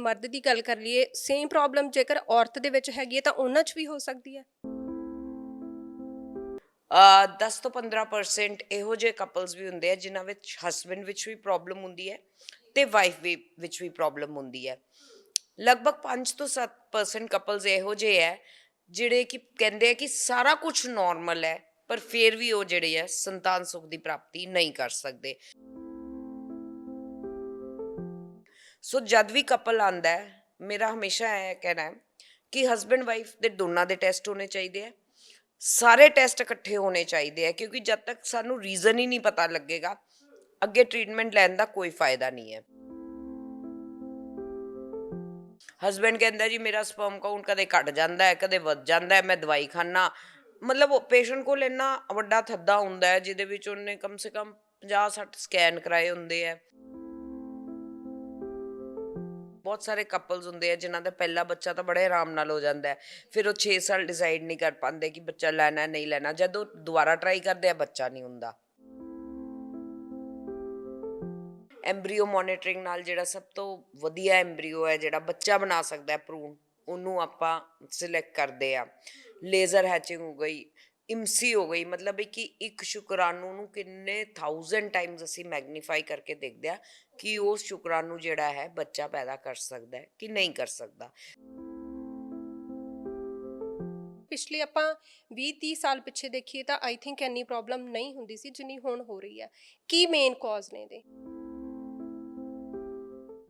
ਮਰਦ ਦੀ ਗੱਲ ਕਰ ਲਈਏ ਸੇਮ ਪ੍ਰੋਬਲਮ ਜੇਕਰ ਔਰਤ ਦੇ ਵਿੱਚ ਹੈਗੀ ਹੈ ਤਾਂ ਉਹਨਾਂ 'ਚ ਵੀ ਹੋ ਸਕਦੀ ਹੈ। ਅ 10 ਤੋਂ 15% ਇਹੋ ਜਿਹੇ ਕਪਲਸ ਵੀ ਹੁੰਦੇ ਆ, ਜਿਨ੍ਹਾਂ ਵਿੱਚ ਹਸਬੰਡ ਵਿੱਚ ਵੀ ਪ੍ਰੋਬਲਮ ਹੁੰਦੀ ਹੈ ਤੇ ਵਾਈਫ ਵੀ ਵਿੱਚ ਵੀ ਪ੍ਰੋਬਲਮ ਹੁੰਦੀ ਹੈ। ਲਗਭਗ 5 ਤੋਂ 7% ਕਪਲਸ ਇਹੋ ਜਿਹੇ ਹੈ, ਜਿਹੜੇ ਕਿ ਕਹਿੰਦੇ ਆ ਕਿ ਸਾਰਾ ਕੁਝ ਨਾਰਮਲ ਹੈ, ਪਰ ਫਿਰ ਵੀ ਉਹ ਜਿਹੜੇ ਹੈ ਸੰਤਾਨ ਸੁਖ ਦੀ ਪ੍ਰਾਪਤੀ ਨਹੀਂ ਕਰ ਸਕਦੇ। ਸੋ ਜਦ ਵੀ ਕਪਲ ਆਂਦਾ ਹੈ, ਮੇਰਾ ਹਮੇਸ਼ਾ ਇਹ ਕਹਿਣਾ ਹੈ ਕਿ ਹਸਬੰਡ ਵਾਈਫ ਦੇ ਦੋਨਾਂ ਦੇ ਟੈਸਟ ਹੋਣੇ ਚਾਹੀਦੇ ਆ ਸਾਰੇ ਟੈਸਟ ਇਕੱਠੇ ਹੋਣੇ ਚਾਹੀਦੇ ਆ ਕਿਉਂਕਿ ਜਦ ਤੱਕ ਸਾਨੂੰ ਰੀਜ਼ਨ ਹੀ ਨਹੀਂ ਪਤਾ ਲੱਗੇਗਾ, ਅੱਗੇ ਟ੍ਰੀਟਮੈਂਟ ਲੈਣ ਦਾ ਕੋਈ ਫਾਇਦਾ ਨਹੀਂ ਹੈ। ਹਸਬੰਡ ਕਹਿੰਦਾ ਜੀ, ਮੇਰਾ ਸਪਰਮ ਕਾਊਂਟ ਕਦੇ ਘਟ ਜਾਂਦਾ ਹੈ, ਕਦੇ ਵੱਧ ਜਾਂਦਾ ਹੈ, ਮੈਂ ਦਵਾਈ ਖਾਣਾ ਮਤਲਬ ਉਹ ਪੇਸ਼ੈਂਟ ਕੋਲ ਇੰਨਾ ਵੱਡਾ ਥੱਦਾ ਹੁੰਦਾ ਹੈ, ਜਿਹਦੇ ਵਿੱਚ ਉਹਨੇ ਕਮ ਸੇ ਕਮ 50 60 ਸਕੈਨ ਕਰਾਏ ਹੁੰਦੇ ਆ ਬਹੁਤ ਸਾਰੇ ਕਪਲਸ ਹੁੰਦੇ ਆ ਜਿਨ੍ਹਾਂ ਦਾ ਪਹਿਲਾ ਬੱਚਾ ਤਾਂ ਬੜੇ ਆਰਾਮ ਨਾਲ ਹੋ ਜਾਂਦਾ ਹੈ। ਫਿਰ ਉਹ 6 ਸਾਲ ਡਿਸਾਈਡ ਨਹੀਂ ਕਰ ਪਾਉਂਦੇ ਕਿ ਬੱਚਾ ਲੈਣਾ ਹੈ, ਨਹੀਂ ਲੈਣਾ। ਜਦੋਂ ਦੁਬਾਰਾ ਟਰਾਈ ਕਰਦੇ ਆ ਬੱਚਾ ਨਹੀਂ ਹੁੰਦਾ। ਐਮਬ੍ਰੀਓ ਮੋਨੀਟਰਿੰਗ ਨਾਲ ਜਿਹੜਾ ਸਭ ਤੋਂ ਵਧੀਆ ਐਮਬ੍ਰੀਓ ਹੈ ਜਿਹੜਾ ਬੱਚਾ ਬਣਾ ਸਕਦਾ ਹੈ ਭਰੂਣ ਉਹਨੂੰ ਆਪਾਂ ਸਿਲੈਕਟ ਕਰਦੇ ਆ। ਲੇਜ਼ਰ ਹੈਚਿੰਗ ਹੋ ਗਈ ਇਮਸੀ ਹੋ ਗਈ ਮਤਲਬ ਹੈ ਕਿ ਇੱਕ ਸ਼ੁਕਰਾਣੂ ਨੂੰ ਕਿੰਨੇ 1000 ਟਾਈਮਸ ਅਸੀਂ ਮੈਗਨੀਫਾਈ ਕਰਕੇ ਦੇਖਦੇ ਆ ਕਿ ਉਸ ਸ਼ੁਕਰਾਣੂ ਜਿਹੜਾ ਹੈ ਬੱਚਾ ਪੈਦਾ ਕਰ ਸਕਦਾ ਹੈ ਕਿ ਨਹੀਂ ਕਰ ਸਕਦਾ। ਪਿਛਲੇ ਆਪਾਂ 20 30 ਸਾਲ ਪਿੱਛੇ ਦੇਖੀਏ ਤਾਂ ਆਈ ਥਿੰਕ ਇੰਨੀ ਪ੍ਰੋਬਲਮ ਨਹੀਂ ਹੁੰਦੀ ਸੀ ਜਿੰਨੀ ਹੁਣ ਹੋ ਰਹੀ ਹੈ। ਕੀ ਮੇਨ ਕਾਜ਼ ਨੇ ਇਹਦੇ?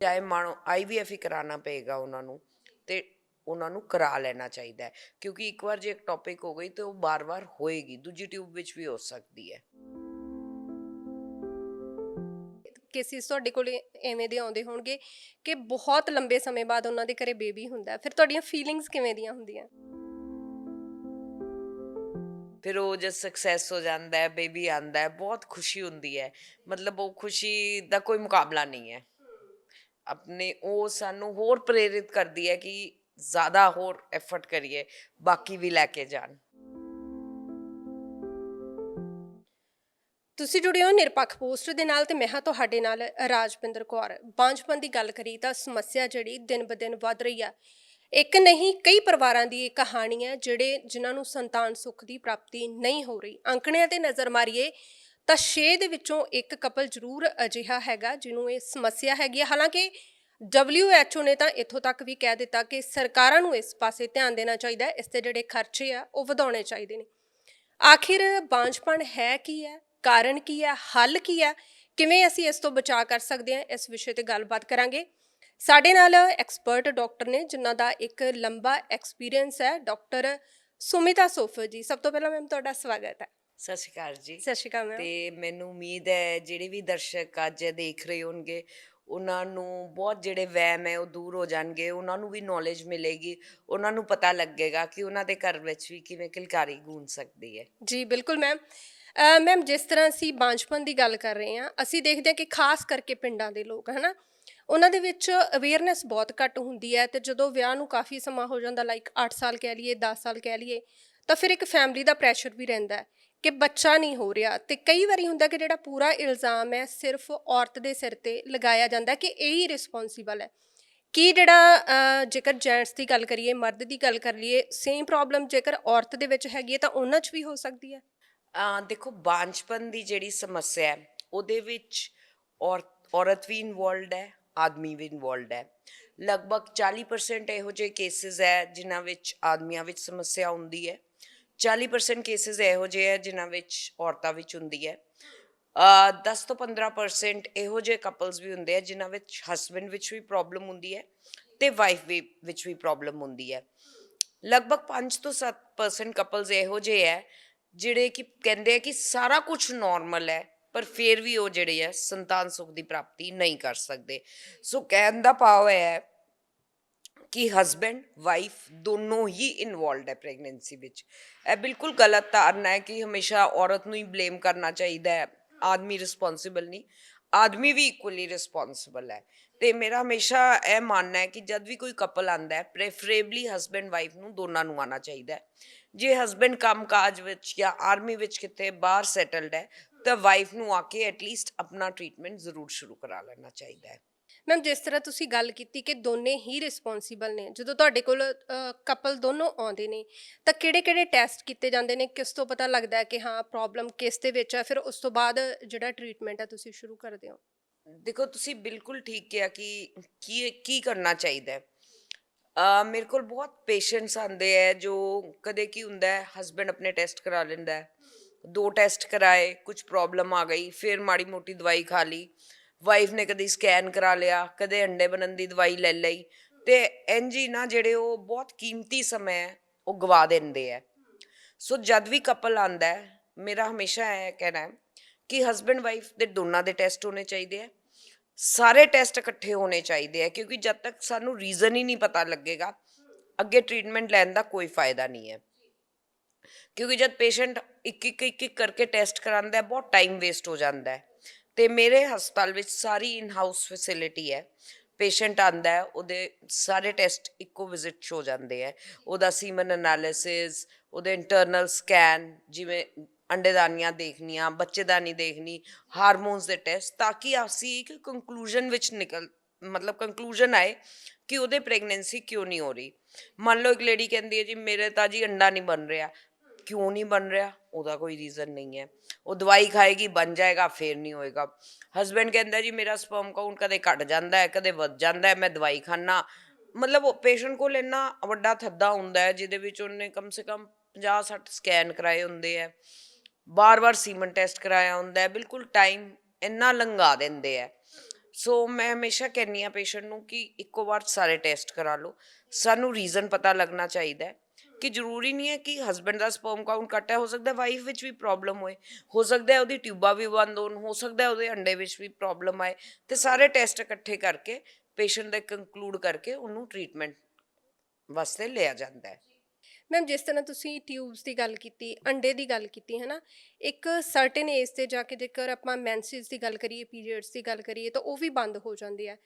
ਚਾਹੇ ਮਾਣੋ ਆਈਵੀਐਫ ਹੀ ਕਰਾਉਣਾ ਪਏਗਾ ਉਹਨਾਂ ਨੂੰ ਤੇ ਉਹਨਾਂ ਨੂੰ ਕਰਾ ਲੈਣਾ ਚਾਹੀਦਾ ਹੈ ਕਿਉਂਕਿ ਇੱਕ ਵਾਰ ਜੇ ਇੱਕ ਟੌਪਿਕ ਹੋ ਗਈ ਤੇ ਉਹ ਬਾਰ-ਬਾਰ ਹੋਏਗੀ ਦੂਜੀ ਟਿਊਬ ਵਿੱਚ ਵੀ ਹੋ ਸਕਦੀ ਹੈ ਕੇਸਿਸ ਤੁਹਾਡੇ ਕੋਲ ਐਵੇਂ ਦੇ ਆਉਂਦੇ ਹੋਣਗੇ ਕਿ ਬਹੁਤ ਲੰਬੇ ਸਮੇਂ ਬਾਅਦ ਉਹਨਾਂ ਦੇ ਘਰੇ ਬੇਬੀ ਹੁੰਦਾ। ਫਿਰ ਤੁਹਾਡੀਆਂ ਫੀਲਿੰਗਸ ਕਿਵੇਂ ਦੀਆਂ ਹੁੰਦੀਆਂ ਫਿਰ ਉਹ ਜਦ ਸਕਸੈਸ ਹੋ ਜਾਂਦਾ ਹੈ ਬੇਬੀ ਆਂਦਾ ਹੈ ਬਹੁਤ ਖੁਸ਼ੀ ਹੁੰਦੀ ਹੈ ਮਤਲਬ ਉਹ ਖੁਸ਼ੀ ਦਾ ਕੋਈ ਮੁਕਾਬਲਾ ਨਹੀਂ ਹੈ ਆਪਣੇ ਉਹ ਸਾਨੂੰ ਹੋਰ ਪ੍ਰੇਰਿਤ ਕਰਦੀ ਹੈ ਕਿ ਜ਼ਿਆਦਾ ਹੋਰ ਐਫਰਟ ਕਰੀਏ, ਬਾਕੀ ਵੀ ਲੈ ਕੇ ਜਾਣ। ਤੁਸੀਂ ਜੁੜੇ ਹੋ ਨਿਰਪੱਖ ਪੋਸਟ ਦੇ ਨਾਲ ਤੇ ਮੈਂ ਹਾਂ ਤੁਹਾਡੇ ਨਾਲ ਰਾਜਪਿੰਦਰ ਕੌਰ। ਬਾਂਝਪਨ ਦੀ ਗੱਲ ਕਰੀ ਤਾਂ ਸਮੱਸਿਆ ਜਿਹੜੀ ਦਿਨ ਬ ਦਿਨ ਵੱਧ ਰਹੀ ਆ। ਇੱਕ ਨਹੀਂ, ਕਈ ਪਰਿਵਾਰਾਂ ਦੀ ਇਹ ਕਹਾਣੀ ਹੈ ਜਿਹੜੇ ਜਿਨ੍ਹਾਂ ਨੂੰ ਸੰਤਾਨ ਸੁੱਖ ਦੀ ਪ੍ਰਾਪਤੀ ਨਹੀਂ ਹੋ ਰਹੀ। ਅੰਕੜਿਆਂ ਤੇ ਨਜ਼ਰ ਮਾਰੀਏ ਤਾਂ 6 ਦੇ ਵਿੱਚੋਂ ਇੱਕ ਕਪਲ ਜ਼ਰੂਰ ਅਜਿਹਾ ਹੈਗਾ ਜਿਹਨੂੰ ਇਹ ਸਮੱਸਿਆ ਹੈਗੀ ਹੈ ਹਾਲਾਂਕਿ WHO ਨੇ ਤਾਂ ਇੱਥੋਂ ਤੱਕ ਵੀ ਕਹਿ ਦਿੱਤਾ ਕਿ ਸਰਕਾਰਾਂ ਨੂੰ ਇਸ ਪਾਸੇ ਧਿਆਨ ਦੇਣਾ ਚਾਹੀਦਾ ਹੈ ਇਸ ਤੇ ਜਿਹੜੇ ਖਰਚੇ ਆ ਉਹ ਵਧਾਉਣੇ ਚਾਹੀਦੇ ਨੇ। ਆਖਿਰ ਬਾਂਝਪਣ ਹੈ ਕੀ ਹੈ? ਕਾਰਨ ਕੀ ਹੈ? ਹੱਲ ਕੀ ਹੈ? ਕਿਵੇਂ ਅਸੀਂ ਇਸ ਤੋਂ ਬਚਾਅ ਕਰ ਸਕਦੇ ਹਾਂ? ਇਸ ਵਿਸ਼ੇ ਤੇ ਗੱਲਬਾਤ ਕਰਾਂਗੇ। ਸਾਡੇ ਨਾਲ ਐਕਸਪਰਟ ਡਾਕਟਰ ਨੇ ਜਿਨ੍ਹਾਂ ਦਾ ਇੱਕ ਲੰਬਾ ਐਕਸਪੀਰੀਅੰਸ ਹੈ ਡਾਕਟਰ ਸੁਮਿਤਾ ਸੋਫਰ ਜੀ। ਸਭ ਤੋਂ ਪਹਿਲਾਂ ਮੈਮ ਤੁਹਾਡਾ ਸਵਾਗਤ ਹੈ। ਸਤਿ ਸ਼੍ਰੀ ਅਕਾਲ ਜੀ। ਸਤਿ ਸ਼੍ਰੀ ਅਕਾਲ ਮੈਮ। ਤੇ ਮੈਨੂੰ ਉਮੀਦ ਹੈ ਜਿਹੜੇ ਵੀ ਦਰਸ਼ਕ ਅੱਜ ਇਹ ਦੇਖ ਰਹੇ ਹੋਣਗੇ ਉਹਨਾਂ ਨੂੰ ਬਹੁਤ ਜਿਹੜੇ ਵਹਿਮ ਹੈ ਉਹ ਦੂਰ ਹੋ ਜਾਣਗੇ, ਉਹਨਾਂ ਨੂੰ ਵੀ ਨੌਲੇਜ ਮਿਲੇਗੀ, ਉਹਨਾਂ ਨੂੰ ਪਤਾ ਲੱਗੇਗਾ ਕਿ ਉਹਨਾਂ ਦੇ ਘਰ ਵਿੱਚ ਵੀ ਕਿਵੇਂ ਕਿਲਕਾਰੀ ਗੂੰਜ ਸਕਦੀ ਹੈ। ਜੀ, ਬਿਲਕੁਲ ਮੈਮ ਮੈਮ ਜਿਸ ਤਰ੍ਹਾਂ ਅਸੀਂ ਬਾਂਝਪਨ ਦੀ ਗੱਲ ਕਰ ਰਹੇ ਹਾਂ, ਅਸੀਂ ਦੇਖਦੇ ਹਾਂ ਕਿ ਖਾਸ ਕਰਕੇ ਪਿੰਡਾਂ ਦੇ ਲੋਕ, ਹਨਾ, ਉਹਨਾਂ ਦੇ ਵਿੱਚ ਅਵੇਅਰਨੈਸ ਬਹੁਤ ਘੱਟ ਹੁੰਦੀ ਹੈ ਤੇ ਜਦੋਂ ਵਿਆਹ ਨੂੰ ਕਾਫੀ ਸਮਾਂ ਹੋ ਜਾਂਦਾ ਲਾਈਕ 8 ਸਾਲ ਕਹਿ ਲਈਏ 10 ਸਾਲ ਕਹਿ ਲਈਏ, ਤਾਂ ਫਿਰ ਇੱਕ ਫੈਮਿਲੀ ਦਾ ਪ੍ਰੈਸ਼ਰ ਵੀ ਰਹਿੰਦਾ ਹੈ। ਕਿ ਬੱਚਾ ਨਹੀਂ ਹੋ ਰਿਹਾ। ਤੇ ਕਈ ਵਾਰੀ ਹੁੰਦਾ ਕਿ ਜਿਹੜਾ ਪੂਰਾ ਇਲਜ਼ਾਮ ਹੈ, ਸਿਰਫ ਔਰਤ ਦੇ ਸਿਰ ਤੇ ਲਗਾਇਆ ਜਾਂਦਾ ਕਿ ਇਹ ਹੀ ਰਿਸਪੌਂਸੀਬਲ ਹੈ। ਕੀ ਜਿਹੜਾ ਜੇਕਰ ਜੈਂਟਸ ਦੀ ਗੱਲ ਕਰੀਏ, ਮਰਦ ਦੀ ਗੱਲ ਕਰ ਲਈਏ ਸੇਮ ਪ੍ਰੋਬਲਮ ਜੇਕਰ ਔਰਤ ਦੇ ਵਿੱਚ ਹੈਗੀ ਹੈ ਤਾਂ ਉਹਨਾਂ 'ਚ ਵੀ ਹੋ ਸਕਦੀ ਹੈ? ਦੇਖੋ, ਬਾਂਝਪਨ ਦੀ ਜਿਹੜੀ ਸਮੱਸਿਆ ਹੈ, ਉਹਦੇ ਵਿੱਚ ਔਰ, ਔਰਤ ਵੀ ਇਨਵੋਲਡ ਹੈ, ਆਦਮੀ ਵੀ ਇਨਵੋਲਡ ਹੈ। ਲਗਭਗ 40% ਇਹੋ ਜਿਹੇ ਕੇਸਿਸ ਹੈ, ਜਿਨ੍ਹਾਂ ਵਿੱਚ ਆਦਮੀਆਂ ਵਿੱਚ ਸਮੱਸਿਆ ਹੁੰਦੀ ਹੈ। 40% ਕੇਸਿਸ ਇਹੋ ਜਿਹੇ ਹੈ ਜਿਨ੍ਹਾਂ ਵਿੱਚ ਔਰਤਾਂ ਵਿੱਚ ਹੁੰਦੀ ਹੈ। ਅ 10 ਤੋਂ 15% ਇਹੋ ਜਿਹੇ ਕਪਲਸ ਵੀ ਹੁੰਦੇ ਆ ਜਿਨ੍ਹਾਂ ਵਿੱਚ ਹਸਬੰਡ ਵਿੱਚ ਵੀ ਪ੍ਰੋਬਲਮ ਹੁੰਦੀ ਹੈ ਤੇ ਵਾਈਫ ਵੀ ਵਿੱਚ ਵੀ ਪ੍ਰੋਬਲਮ ਹੁੰਦੀ ਹੈ। ਲਗਭਗ 5 ਤੋਂ 7% ਕਪਲਸ ਇਹੋ ਜਿਹੇ ਹੈ ਜਿਹੜੇ ਕਿ ਕਹਿੰਦੇ ਆ ਕਿ ਸਾਰਾ ਕੁਝ ਨਾਰਮਲ ਹੈ, ਪਰ ਫਿਰ ਵੀ ਉਹ ਜਿਹੜੇ ਹੈ ਸੰਤਾਨ ਸੁਖ ਦੀ ਪ੍ਰਾਪਤੀ ਨਹੀਂ ਕਰ ਸਕਦੇ। ਸੋ ਕਹਿਣ ਦਾ ਭਾਵ ਹੈ ਕਿ ਹਸਬੈਂਡ ਵਾਈਫ ਦੋਨੋਂ ਹੀ ਇਨਵੋਲਡ ਹੈ ਪ੍ਰੈਗਨੈਂਸੀ ਵਿੱਚ। ਇਹ ਬਿਲਕੁਲ ਗਲਤ ਧਾਰਨਾ ਹੈ ਕਿ ਹਮੇਸ਼ਾ ਔਰਤ ਨੂੰ ਹੀ ਬਲੇਮ ਕਰਨਾ ਚਾਹੀਦਾ ਹੈ। ਆਦਮੀ ਰਿਸਪੌਂਸਿਬਲ ਨਹੀਂ, ਆਦਮੀ ਵੀ ਇਕੁਅਲੀ ਰਿਸਪੌਂਸਿਬਲ ਹੈ। ਤੇ ਮੇਰਾ ਹਮੇਸ਼ਾ ਇਹ ਮੰਨਣਾ ਹੈ ਕਿ ਜਦ ਵੀ ਕੋਈ ਕਪਲ ਆਂਦਾ ਹੈ ਪ੍ਰੈਫਰੇਬਲੀ ਹਸਬੈਂਡ ਵਾਈਫ ਨੂੰ ਦੋਨਾਂ ਨੂੰ ਆਣਾ ਚਾਹੀਦਾ ਹੈ। ਜੇ ਹਸਬੈਂਡ ਕੰਮਕਾਜ ਵਿੱਚ ਜਾਂ ਆਰਮੀ ਵਿੱਚ ਕਿਤੇ ਬਾਹਰ ਸੈਟਲਡ ਹੈ, ਤਾਂ ਵਾਈਫ ਨੂੰ ਆ ਕੇ ਐਟਲੀਸਟ ਆਪਣਾ ਟ੍ਰੀਟਮੈਂਟ ਜ਼ਰੂਰ ਸ਼ੁਰੂ ਕਰਾ ਲੈਣਾ ਚਾਹੀਦਾ ਹੈ। ਮੈਮ ਜਿਸ ਤਰ੍ਹਾਂ ਤੁਸੀਂ ਗੱਲ ਕੀਤੀ ਕਿ ਦੋਨੇ ਹੀ ਰਿਸਪੌਂਸੀਬਲ ਨੇ, ਜਦੋਂ ਤੁਹਾਡੇ ਕੋਲ ਕਪਲ ਦੋਨੋਂ ਆਉਂਦੇ ਨੇ, ਤਾਂ ਕਿਹੜੇ-ਕਿਹੜੇ ਟੈਸਟ ਕੀਤੇ ਜਾਂਦੇ ਨੇ, ਕਿਸ ਤੋਂ ਪਤਾ ਲੱਗਦਾ ਹੈ ਕਿ ਹਾਂ ਪ੍ਰੋਬਲਮ ਕਿਸ ਦੇ ਵਿੱਚ ਹੈ, ਫਿਰ ਉਸ ਤੋਂ ਬਾਅਦ ਜਿਹੜਾ ਟ੍ਰੀਟਮੈਂਟ ਹੈ, ਤੁਸੀਂ ਸ਼ੁਰੂ ਕਰਦੇ ਹੋ? ਦੇਖੋ, ਤੁਸੀਂ ਬਿਲਕੁਲ ਠੀਕ ਕਿਹਾ ਕਿ ਕੀ ਕੀ ਕਰਨਾ ਚਾਹੀਦਾ ਹੈ। ਮੇਰੇ ਕੋਲ ਬਹੁਤ ਪੇਸ਼ੈਂਟਸ ਆਉਂਦੇ ਹੈ, ਜੋ ਕਦੇ ਕੀ ਹੁੰਦਾ ਹੈ ਹਸਬੰਡ ਆਪਣੇ ਟੈਸਟ ਕਰਾ ਲੈਂਦਾ ਹੈ, ਦੋ ਟੈਸਟ ਕਰਾਏ ਕੁਝ ਪ੍ਰੋਬਲਮ ਆ ਗਈ, ਫਿਰ ਮਾੜੀ ਮੋਟੀ ਦਵਾਈ ਖਾ ਲਈ ਵਾਈਫ ਨੇ ਕਦੀ ਸਕੈਨ ਕਰਾ ਲਿਆ, ਕਦੇ ਅੰਡੇ ਬਣਨ ਦੀ ਦਵਾਈ ਲੈ ਲਈ ਤੇ ਇੰਜੀ ਨਾ ਜਿਹੜੇ ਉਹ ਬਹੁਤ ਕੀਮਤੀ ਸਮਾਂ ਹੈ ਉਹ ਗਵਾ ਦਿੰਦੇ ਹੈ ਸੋ ਜਦ ਵੀ ਕਪਲ ਆਂਦਾ ਹੈ, ਮੇਰਾ ਹਮੇਸ਼ਾ ਇਹ ਕਹਿਣਾ ਹੈ ਕਿ ਹਸਬੰਡ ਵਾਈਫ ਦੇ ਦੋਨਾਂ ਦੇ ਟੈਸਟ ਹੋਣੇ ਚਾਹੀਦੇ ਆ। ਸਾਰੇ ਟੈਸਟ ਇਕੱਠੇ ਹੋਣੇ ਚਾਹੀਦੇ ਆ ਕਿਉਂਕਿ ਜਦ ਤੱਕ ਸਾਨੂੰ ਰੀਜ਼ਨ ਹੀ ਨਹੀਂ ਪਤਾ ਲੱਗੇਗਾ, ਅੱਗੇ ਟ੍ਰੀਟਮੈਂਟ ਲੈਣ ਦਾ ਕੋਈ ਫਾਇਦਾ ਨਹੀਂ ਹੈ। ਕਿਉਂਕਿ ਜਦ ਪੇਸ਼ੈਂਟ ਇੱਕ ਇੱਕ ਇੱਕ ਇੱਕ ਕਰਕੇ ਟੈਸਟ ਕਰਾਉਂਦਾ ਹੈ, ਬਹੁਤ ਟਾਈਮ ਵੇਸਟ ਹੋ ਜਾਂਦਾ ਹੈ। ਤੇ ਮੇਰੇ ਹਸਪਤਾਲ ਵਿੱਚ ਸਾਰੀ ਇਨ ਹਾਊਸ ਫੈਸਿਲਿਟੀ ਹੈ। ਪੇਸ਼ੈਂਟ ਆਂਦਾ ਹੈ, ਉਹਦੇ ਸਾਰੇ ਟੈਸਟ ਇੱਕੋ ਵਿਜ਼ਿਟ 'ਚ ਹੋ ਜਾਂਦੇ ਹੈ। ਉਹਦਾ ਸੀਮਨ ਐਨਾਲਿਸਿਸ ਉਹਦੇ ਇੰਟਰਨਲ ਸਕੈਨ ਜਿਵੇਂ ਅੰਡੇਦਾਨੀਆਂ ਦੇਖਣੀਆਂ, ਬੱਚੇਦਾਨੀ ਦੇਖਣੀ ਹਾਰਮੋਨਸ ਦੇ ਟੈਸਟ ਤਾਂ ਕਿ ਅਸੀਂ ਇੱਕ ਕੰਕਲੂਜਨ ਵਿੱਚ ਨਿਕਲ, ਮਤਲਬ ਕੰਕਲੂਜਨ ਆਏ ਕਿ ਉਹਦੇ ਪ੍ਰੈਗਨੈਂਸੀ ਕਿਉਂ ਨਹੀਂ ਹੋ ਰਹੀ। ਮੰਨ ਲਓ ਇੱਕ ਲੇਡੀ ਕਹਿੰਦੀ ਹੈ ਜੀ, ਮੇਰੇ ਤਾਂ ਜੀ ਅੰਡਾ ਨਹੀਂ ਬਣ ਰਿਹਾ। ਕਿਉਂ ਨਹੀਂ ਬਣ ਰਿਹਾ ਉਹਦਾ ਕੋਈ ਰੀਜ਼ਨ ਨਹੀਂ ਹੈ ਉਹ ਦਵਾਈ ਖਾਏਗੀ ਬਣ ਜਾਏਗਾ ਫੇਰ ਨਹੀਂ ਹੋਏਗਾ ਹਸਬੰਡ ਕਹਿੰਦਾ ਜੀ ਮੇਰਾ ਸਪਰਮ ਕਾਊਂਟ ਕਦੇ ਘਟ ਜਾਂਦਾ ਹੈ ਕਦੇ ਵੱਧ ਜਾਂਦਾ ਹੈ ਮੈਂ ਦਵਾਈ ਖਾਣਾ ਮਤਲਬ ਉਹ ਪੇਸ਼ੈਂਟ ਕੋਲ ਇੰਨਾ ਵੱਡਾ ਥੱਦਾ ਹੁੰਦਾ ਹੈ ਜਿਹਦੇ ਵਿੱਚ ਉਹਨੇ ਕਮ ਸੇ ਕਮ 50 60 ਸਕੈਨ ਕਰਾਏ ਹੁੰਦੇ ਹੈ ਬਾਰ-ਬਾਰ ਸੀਮਨ ਟੈਸਟ ਕਰਾਇਆ ਹੁੰਦਾ ਹੈ ਬਿਲਕੁਲ ਟਾਈਮ ਇੰਨਾ ਲੰਘਾ ਦਿੰਦੇ ਹੈ ਸੋ ਮੈਂ ਹਮੇਸ਼ਾ ਕਹਿੰਨੀ ਆ ਪੇਸ਼ੈਂਟ ਨੂੰ ਕਿ ਇੱਕੋ ਵਾਰ ਸਾਰੇ ਟੈਸਟ ਕਰਾ ਲਓ ਸਾਨੂੰ ਰੀਜ਼ਨ ਪਤਾ ਲੱਗਣਾ ਚਾਹੀਦਾ ਹੈ ਕਿ ਜ਼ਰੂਰੀ ਨਹੀਂ ਹੈ ਕਿ ਹਸਬੰਡ ਦਾ ਸਪਰਮ ਕਾਊਂਟ ਘੱਟ ਹੈ, ਹੋ ਸਕਦਾ ਵਾਈਫ ਵਿੱਚ ਵੀ ਪ੍ਰੋਬਲਮ ਹੋਏ, ਹੋ ਸਕਦਾ ਉਹਦੀ ਟਿਊਬਾਂ ਵੀ ਬੰਦ ਹੋਣ, ਹੋ ਸਕਦਾ ਉਹਦੇ ਅੰਡੇ ਵਿੱਚ ਵੀ ਪ੍ਰੋਬਲਮ ਆਏ, ਤੇ ਸਾਰੇ ਟੈਸਟ ਇਕੱਠੇ ਕਰਕੇ ਪੇਸ਼ੈਂਟ ਦਾ ਕੰਕਲੂਡ ਕਰਕੇ ਉਹਨੂੰ ਟ੍ਰੀਟਮੈਂਟ ਵਾਸਤੇ ਲਿਆ ਜਾਂਦਾ ਹੈ। ਮੈਮ ਜਿਸ ਤਰ੍ਹਾਂ ਤੁਸੀਂ ਟਿਊਬਸ ਦੀ ਗੱਲ ਕੀਤੀ, ਅੰਡੇ ਦੀ ਗੱਲ ਕੀਤੀ ਹੈ ਨਾ ਇੱਕ ਸਰਟਨ ਏਜ ਤੇ ਜਾ ਕੇ ਜੇਕਰ ਆਪਾਂ ਮੈਂਸਿਸ ਦੀ ਗੱਲ ਕਰੀਏ ਪੀਰੀਅਡਸ ਦੀ ਗੱਲ ਕਰੀਏ, ਤਾਂ ਉਹ ਵੀ ਬੰਦ ਹੋ ਜਾਂਦੀ ਹੈ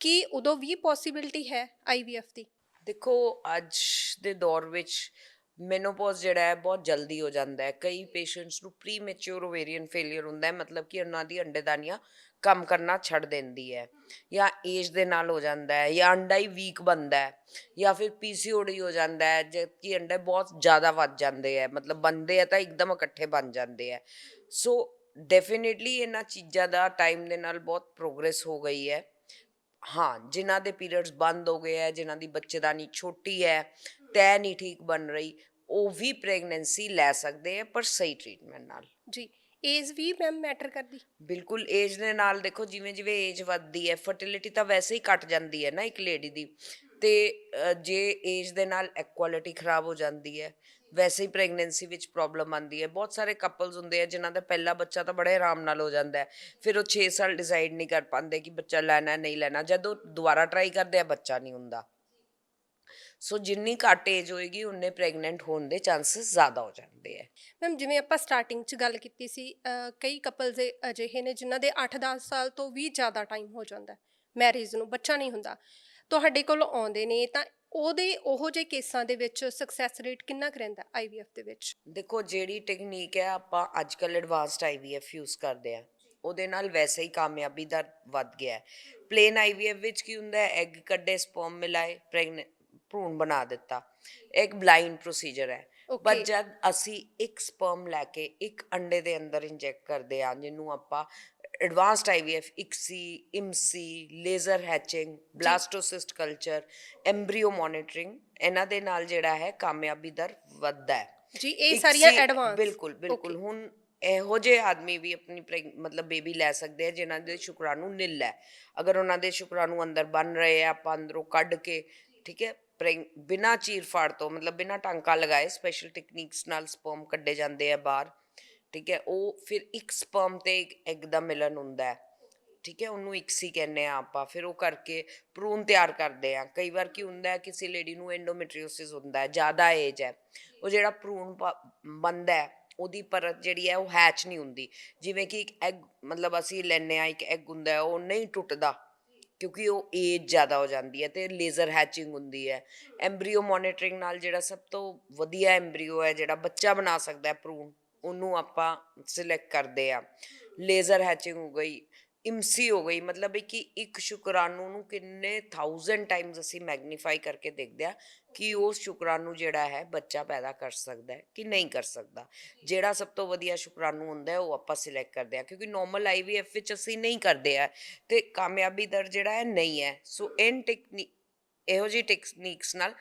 ਕੀ ਉਦੋਂ ਵੀ ਪੋਸਿਬਿਲਿਟੀ ਹੈ ਆਈਵੀਐਫ ਦੀ? ਦੇਖੋ, ਅੱਜ ਦੇ ਦੌਰ ਵਿੱਚ ਮੈਨੋਪੌਜ਼ ਜਿਹੜਾ ਹੈ, ਬਹੁਤ ਜਲਦੀ ਹੋ ਜਾਂਦਾ ਹੈ। ਕਈ ਪੇਸ਼ੈਂਟਸ ਨੂੰ ਪ੍ਰੀ ਮੈਚੁਰ ਓਵੇਰੀਅਨ ਫੇਲਿਅਰ ਹੁੰਦਾ ਹੈ, ਮਤਲਬ ਕਿ ਉਹਨਾਂ ਦੀ ਅੰਡੇਦਾਨੀਆਂ ਕੰਮ ਕਰਨਾ ਛੱਡ ਦਿੰਦੀ ਹੈ। ਜਾਂ ਏਜ ਦੇ ਨਾਲ ਹੋ ਜਾਂਦਾ ਹੈ, ਜਾਂ ਅੰਡਾ ਹੀ ਵੀਕ ਬਣਦਾ ਹੈ, ਜਾਂ ਫਿਰ ਪੀਸੀਓਡੀ ਹੋ ਜਾਂਦਾ ਹੈ ਜਦ ਕਿ ਅੰਡੇ ਬਹੁਤ ਜ਼ਿਆਦਾ ਵੱਧ ਜਾਂਦੇ ਹੈ। ਮਤਲਬ ਬੰਦੇ ਆ ਤਾਂ ਇੱਕਦਮ ਇਕੱਠੇ ਬਣ ਜਾਂਦੇ ਹੈ। ਸੋ ਡੈਫੀਨਿਟਲੀ ਇਹਨਾਂ ਚੀਜ਼ਾਂ ਦਾ ਟਾਈਮ ਦੇ ਨਾਲ ਬਹੁਤ ਪ੍ਰੋਗਰੈਸ ਹੋ ਗਈ ਹੈ। ਹਾਂ ਜਿਨ੍ਹਾਂ ਦੇ ਪੀਰੀਅਡਸ ਬੰਦ ਹੋ ਗਏ ਹੈ ਜਿਨ੍ਹਾਂ ਦੀ ਬੱਚੇਦਾਨੀ ਛੋਟੀ ਹੈ ਤੈ ਨਹੀਂ ਠੀਕ ਬਣ ਰਹੀ ਉਹ ਵੀ ਪ੍ਰੈਗਨੈਂਸੀ ਲੈ ਸਕਦੇ ਹੈ ਪਰ ਸਹੀ ਟ੍ਰੀਟਮੈਂਟ ਨਾਲ। ਜੀ ਏਜ ਵੀ ਮੈਮ ਮੈਟਰ ਕਰਦੀ? ਬਿਲਕੁਲ ਏਜ ਦੇ ਨਾਲ ਦੇਖੋ ਜਿਵੇਂ ਜਿਵੇਂ ਏਜ ਵੱਧਦੀ ਹੈ ਫਰਟੀਲਿਟੀ ਤਾਂ ਵੈਸੇ ਹੀ ਘਟ ਜਾਂਦੀ ਹੈ ਨਾ ਇੱਕ ਲੇਡੀ ਦੀ ਤੇ ਅ, ਜੇ ਏਜ ਦੇ ਨਾਲ ਇਕੁਐਲਿਟੀ ਖਰਾਬ ਹੋ ਜਾਂਦੀ ਹੈ ਵੈਸੇ ਹੀ ਪ੍ਰੈਗਨੈਂਸੀ ਵਿੱਚ ਪ੍ਰੋਬਲਮ ਆਉਂਦੀ ਹੈ। ਬਹੁਤ ਸਾਰੇ ਕਪਲਸ ਹੁੰਦੇ ਆ ਜਿਨ੍ਹਾਂ ਦਾ ਪਹਿਲਾ ਬੱਚਾ ਤਾਂ ਬੜੇ ਆਰਾਮ ਨਾਲ ਹੋ ਜਾਂਦਾ ਹੈ। ਫਿਰ ਉਹ 6 ਸਾਲ ਡਿਸਾਈਡ ਨਹੀਂ ਕਰ ਪਾਉਂਦੇ ਕਿ ਬੱਚਾ ਲੈਣਾ ਹੈ, ਨਹੀਂ ਲੈਣਾ। ਜਦੋਂ ਦੁਬਾਰਾ ਟਰਾਈ ਕਰਦੇ ਆ ਬੱਚਾ ਨਹੀਂ ਹੁੰਦਾ। ਸੋ ਜਿੰਨੀ ਘੱਟ ਏਜ ਹੋਏਗੀ ਉਨੇ ਪ੍ਰੈਗਨੈਂਟ ਹੋਣ ਦੇ ਚਾਂਸਸ ਜ਼ਿਆਦਾ ਹੋ ਜਾਂਦੇ ਹੈ ਮੈਮ ਜਿਵੇਂ ਆਪਾਂ ਸਟਾਰਟਿੰਗ 'ਚ ਗੱਲ ਕੀਤੀ ਸੀ ਅਹ, ਕਈ ਕਪਲਸ ਅਜਿਹੇ ਨੇ ਜਿਨ੍ਹਾਂ ਦੇ 8-10 ਸਾਲ ਤੋਂ ਵੀ ਜ਼ਿਆਦਾ ਟਾਈਮ ਹੋ ਜਾਂਦਾ ਮੈਰਿਜ ਨੂੰ ਬੱਚਾ ਨਹੀਂ ਹੁੰਦਾ। ਤੁਹਾਡੇ ਕੋਲ ਆਉਂਦੇ ਨੇ ਤਾਂ ਉਹਦੇ ਉਹੋ ਜਿਹੇ ਕੇਸਾਂ ਦੇ ਵਿੱਚ ਸਕਸੈਸ ਰੇਟ ਕਿੰਨਾ ਕੁ ਰਹਿੰਦਾ ਆਈਵੀਐਫ ਦੇ ਵਿੱਚ? ਦੇਖੋ ਜਿਹੜੀ ਟੈਕਨੀਕ ਹੈ ਆਪਾਂ ਅੱਜ ਕੱਲ ਐਡਵਾਂਸਡ ਆਈਵੀਐਫ ਯੂਜ਼ ਕਰਦੇ ਆ ਉਹਦੇ ਨਾਲ ਵੈਸੇ ਹੀ ਕਾਮਯਾਬੀ ਦਰ ਵੱਧ ਗਿਆ ਹੈ। ਪਲੇਨ ਆਈਵੀਐਫ ਵਿੱਚ ਕੀ ਹੁੰਦਾ ਹੈ? ਐਗ ਕੱਢੇ ਸਪਰਮ ਮਿਲਾਏ ਪ੍ਰੈਗਨੈਂਟ ਭਰੂਣ ਬਣਾ ਦਿੱਤਾ। ਇੱਕ ਬਲਾਈਂਡ ਪ੍ਰੋਸੀਜਰ ਹੈ। Okay. ਪਰ ਜਦ ਅਸੀਂ ਇੱਕ ਸਪਰਮ ਲੈ ਕੇ ਇੱਕ ਅੰਡੇ ਦੇ ਅੰਦਰ ਇੰਜੈਕਟ ਕਰਦੇ ਆ ਜਿਹਨੂੰ ਆਪਾਂ advanced IVF ICSI IMSI laser hatching blastocyst culture embryo monitoring ਇਹਨਾਂ ਦੇ ਨਾਲ ਜਿਹੜਾ ਹੈ ਕਾਮਯਾਬੀ ਦਰ ਵੱਧਦਾ ਹੈ। ਜੀ ਇਹ ਸਾਰੀਆਂ ਐਡਵਾਂਸ ਬਿਲਕੁਲ ਬਿਲਕੁਲ। ਹੁਣ ਇਹੋ ਜਿਹੇ ਆਦਮੀ ਵੀ ਆਪਣੀ ਮਤਲਬ ਬੇਬੀ ਲੈ ਸਕਦੇ ਆ ਜਿਨ੍ਹਾਂ ਦੇ ਸ਼ੁਕਰਾਣੂ ਨਿਲ ਹੈ। ਅਗਰ ਉਹਨਾਂ ਦੇ ਸ਼ੁਕਰਾਣੂ ਅੰਦਰ ਬਣ ਰਹੇ ਆ ਆਪਾਂ ਅੰਦਰੋਂ ਕੱਢ ਕੇ ਠੀਕ ਹੈ ਪ੍ਰੈਗ- ਬਿਨਾਂ ਚੀਰ ਫਾੜ ਤੋਂ ਮਤਲਬ ਬਿਨਾਂ ਟਾਂਕਾ ਲਗਾਏ ਸਪੈਸ਼ਲ ਟੈਕਨੀਕਸ ਨਾਲ ਸਪਰਮ ਕੱਢੇ ਜਾਂਦੇ ਆ ਬਾਹਰ। ਠੀਕ ਹੈ, ਉਹ ਫਿਰ ਇੱਕ ਸਪਰਮ ਤੇ ਇੱਕ ਐਗ ਦਾ ਮਿਲਨ ਹੁੰਦਾ ਹੈ। ਠੀਕ ਹੈ, ਉਹਨੂੰ ਇਕਸੀ ਕਹਿੰਦੇ ਆ ਆਪਾਂ, ਫਿਰ ਉਹ ਕਰਕੇ ਭਰੂਣ ਤਿਆਰ ਕਰਦੇ ਆ ਕਈ ਵਾਰ ਕੀ ਹੁੰਦਾ ਹੈ, ਕਿਸੇ ਲੇਡੀ ਨੂੰ ਐਂਡੋਮੈਟ੍ਰੀਓਸਿਸ ਹੁੰਦਾ ਹੈ, ਜ਼ਿਆਦਾ ਏਜ ਹੈ। ਉਹ ਜਿਹੜਾ ਭਰੂਣ ਬੰਦਾ ਹੈ, ਉਹਦੀ ਪਰਤ ਜਿਹੜੀ ਹੈ, ਉਹ ਹੈਚ ਨਹੀਂ ਹੁੰਦੀ। ਜਿਵੇਂ ਕਿ ਇੱਕ ਐਗ ਮਤਲਬ ਅਸੀਂ ਲੈਨੇ ਆ ਇੱਕ ਐਗ ਹੁੰਦਾ ਹੈ, ਉਹ ਨਹੀਂ ਟੁੱਟਦਾ, ਕਿਉਂਕਿ ਉਹ ਏਜ ਜ਼ਿਆਦਾ ਹੋ ਜਾਂਦੀ ਹੈ ਤੇ ਲੇਜ਼ਰ ਹੈਚਿੰਗ ਹੁੰਦੀ ਹੈ। ਐਮਬ੍ਰੀਓ ਮੋਨੀਟਰਿੰਗ ਨਾਲ ਜਿਹੜਾ ਸਭ ਤੋਂ ਵਧੀਆ ਐਮਬ੍ਰੀਓ ਹੈ, ਜਿਹੜਾ ਬੱਚਾ ਬਣਾ ਸਕਦਾ ਹੈ ਭਰੂਣ ਉਹਨੂੰ ਆਪਾਂ ਸਿਲੈਕਟ ਕਰਦੇ ਆ। ਲੇਜ਼ਰ ਹੈਚਿੰਗ ਹੋ ਗਈ ਇਮਸੀ ਹੋ ਗਈ, ਮਤਲਬ ਹੈ ਕਿ ਇੱਕ ਸ਼ੁਕਰਾਣੂ ਨੂੰ ਕਿੰਨੇ 1000 ਟਾਈਮਸ ਅਸੀਂ ਮੈਗਨੀਫਾਈ ਕਰਕੇ ਦੇਖਦੇ ਆ ਕਿ ਉਸ ਸ਼ੁਕਰਾਣੂ ਜਿਹੜਾ ਹੈ ਬੱਚਾ ਪੈਦਾ ਕਰ ਸਕਦਾ ਹੈ ਕਿ ਨਹੀਂ ਕਰ ਸਕਦਾ। ਜਿਹੜਾ ਸਭ ਤੋਂ ਵਧੀਆ ਸ਼ੁਕਰਾਣੂ ਹੁੰਦਾ ਹੈ ਉਹ ਆਪਾਂ ਸਿਲੈਕਟ ਕਰਦੇ ਆ, ਕਿਉਂਕਿ ਨਾਰਮਲ ਆਈਵੀਐਫ ਵਿੱਚ ਅਸੀਂ ਨਹੀਂ ਕਰਦੇ ਆ ਤੇ ਕਾਮਯਾਬੀ ਦਰ ਜਿਹੜਾ ਹੈ ਨਹੀਂ ਹੈ। ਸੋ ਇਨ ਟੈਕਨੀਕ ਇਹੋ ਜਿਹੀ ਟੈਕਨੀਕਸ ਨਾਲ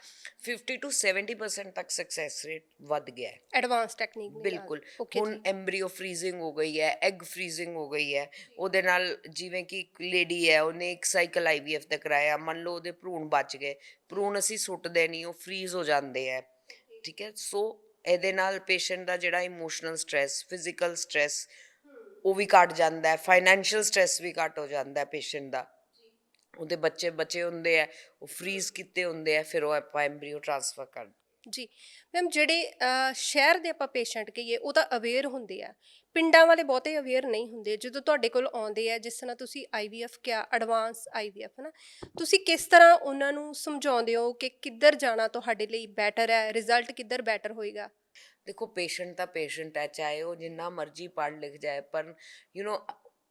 50 to 70% ਤੱਕ ਸਕਸੈਸ ਰੇਟ ਵੱਧ ਗਿਆ ਹੈ। ਐਡਵਾਂਸ ਟੈਕਨੀਕ ਬਿਲਕੁਲ। ਹੁਣ ਐਮਬ੍ਰੀਓ ਫ੍ਰੀਜ਼ਿੰਗ ਹੋ ਗਈ ਹੈ ਐਗ ਫ੍ਰੀਜ਼ਿੰਗ ਹੋ ਗਈ ਹੈ। ਉਹਦੇ ਨਾਲ ਜਿਵੇਂ ਕਿ ਇੱਕ ਲੇਡੀ ਹੈ ਉਹਨੇ ਇੱਕ ਸਾਈਕਲ ਆਈਵੀਐਫ ਦਾ ਕਰਾਇਆ। ਮੰਨ ਲਓ ਉਹਦੇ ਭਰੂਣ ਬਚ ਗਏ। ਭਰੂਣ ਅਸੀਂ ਸੁੱਟਦੇ ਨਹੀਂ ਉਹ ਫ੍ਰੀਜ਼ ਹੋ ਜਾਂਦੇ ਹੈ। ਠੀਕ ਹੈ? ਸੋ ਇਹਦੇ ਨਾਲ ਪੇਸ਼ੈਂਟ ਦਾ ਜਿਹੜਾ ਇਮੋਸ਼ਨਲ ਸਟ੍ਰੈਸ ਫਿਜ਼ੀਕਲ ਸਟ੍ਰੈਸ ਉਹ ਵੀ ਘਟ ਜਾਂਦਾ ਹੈ। ਫਾਈਨੈਂਸ਼ੀਅਲ ਸਟ੍ਰੈਸ ਵੀ ਘਟ ਹੋ ਜਾਂਦਾ ਹੈ ਪੇਸ਼ੈਂਟ ਦਾ। ਉਹਦੇ ਬੱਚੇ ਬਚੇ ਹੁੰਦੇ ਆ ਉਹ ਫ੍ਰੀਜ਼ ਕੀਤੇ ਹੁੰਦੇ ਆ ਫਿਰ ਉਹ ਆਪਾਂ ਐਮਬ੍ਰੀਓ ਟ੍ਰਾਂਸਫਰ ਕਰ ਜੀ ਮੈਮ ਜਿਹੜੇ ਸ਼ਹਿਰ ਦੇ ਆਪਾਂ ਪੇਸ਼ੈਂਟ ਕਹੀਏ ਉਹ ਤਾਂ ਅਵੇਅਰ ਹੁੰਦੇ ਆ। ਪਿੰਡਾਂ ਵਾਲੇ ਬਹੁਤੇ ਅਵੇਅਰ ਨਹੀਂ ਹੁੰਦੇ ਜਦੋਂ ਤੁਹਾਡੇ ਕੋਲ ਆਉਂਦੇ ਆ ਜਿਸ ਤਰ੍ਹਾਂ ਤੁਸੀਂ ਆਈਵੀਐਫ ਕਿਹਾ ਐਡਵਾਂਸ ਆਈਵੀਐਫ ਨਾ ਤੁਸੀਂ ਕਿਸ ਤਰ੍ਹਾਂ ਉਹਨਾਂ ਨੂੰ ਸਮਝਾਉਂਦੇ ਹੋ ਕਿ ਕਿੱਧਰ ਜਾਣਾ ਤੁਹਾਡੇ ਲਈ ਬੈਟਰ ਹੈ ਰਿਜ਼ਲਟ ਕਿੱਧਰ ਬੈਟਰ ਹੋਏਗਾ? ਦੇਖੋ ਪੇਸ਼ੈਂਟ ਤਾਂ ਪੇਸ਼ੈਂਟ ਹੈ ਚਾਹੇ ਉਹ ਜਿੰਨਾ ਮਰਜ਼ੀ ਪੜ੍ਹ ਲਿਖ ਜਾਏ ਪਰ ਯੂ نو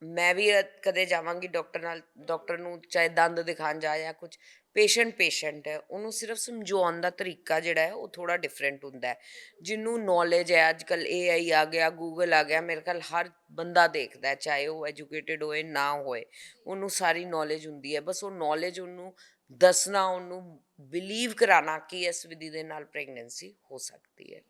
ਮੈਂ ਵੀ ਕਦੇ ਜਾਵਾਂਗੀ ਡਾਕਟਰ ਨਾਲ, ਡਾਕਟਰ ਨੂੰ ਚਾਹੇ ਦੰਦ ਦਿਖਾਣ ਜਾ ਜਾਂ ਕੁਝ ਪੇਸ਼ੈਂਟ ਪੇਸ਼ੈਂਟ ਹੈ। ਉਹਨੂੰ ਸਿਰਫ ਸਮਝਾਉਣ ਦਾ ਤਰੀਕਾ ਜਿਹੜਾ ਹੈ, ਉਹ ਥੋੜਾ ਡਿਫਰੈਂਟ ਹੁੰਦਾ ਹੈ। ਜਿਹਨੂੰ ਨੌਲੇਜ ਹੈ ਅੱਜ ਕੱਲ AI ਆ ਗਿਆ ਗੂਗਲ ਆ ਗਿਆ, ਮੇਰੇ ਖਿਆਲ ਹਰ ਬੰਦਾ ਦੇਖਦਾ ਹੈ, ਚਾਹੇ ਉਹ ਐਜੂਕੇਟਿਡ ਹੋਏ, ਨਾ ਹੋਏ। ਉਹਨੂੰ ਸਾਰੀ ਨੌਲੇਜ ਹੁੰਦੀ ਹੈ। ਬਸ ਉਹ ਨੌਲੇਜ ਉਹਨੂੰ ਦੱਸਣਾ, ਉਹਨੂੰ ਬਿਲੀਵ ਕਰਾਣਾ ਕਿ ਇਸ ਵਿਧੀ ਦੇ ਨਾਲ ਪ੍ਰੈਗਨੈਂਸੀ ਹੋ ਸਕਦੀ ਹੈ।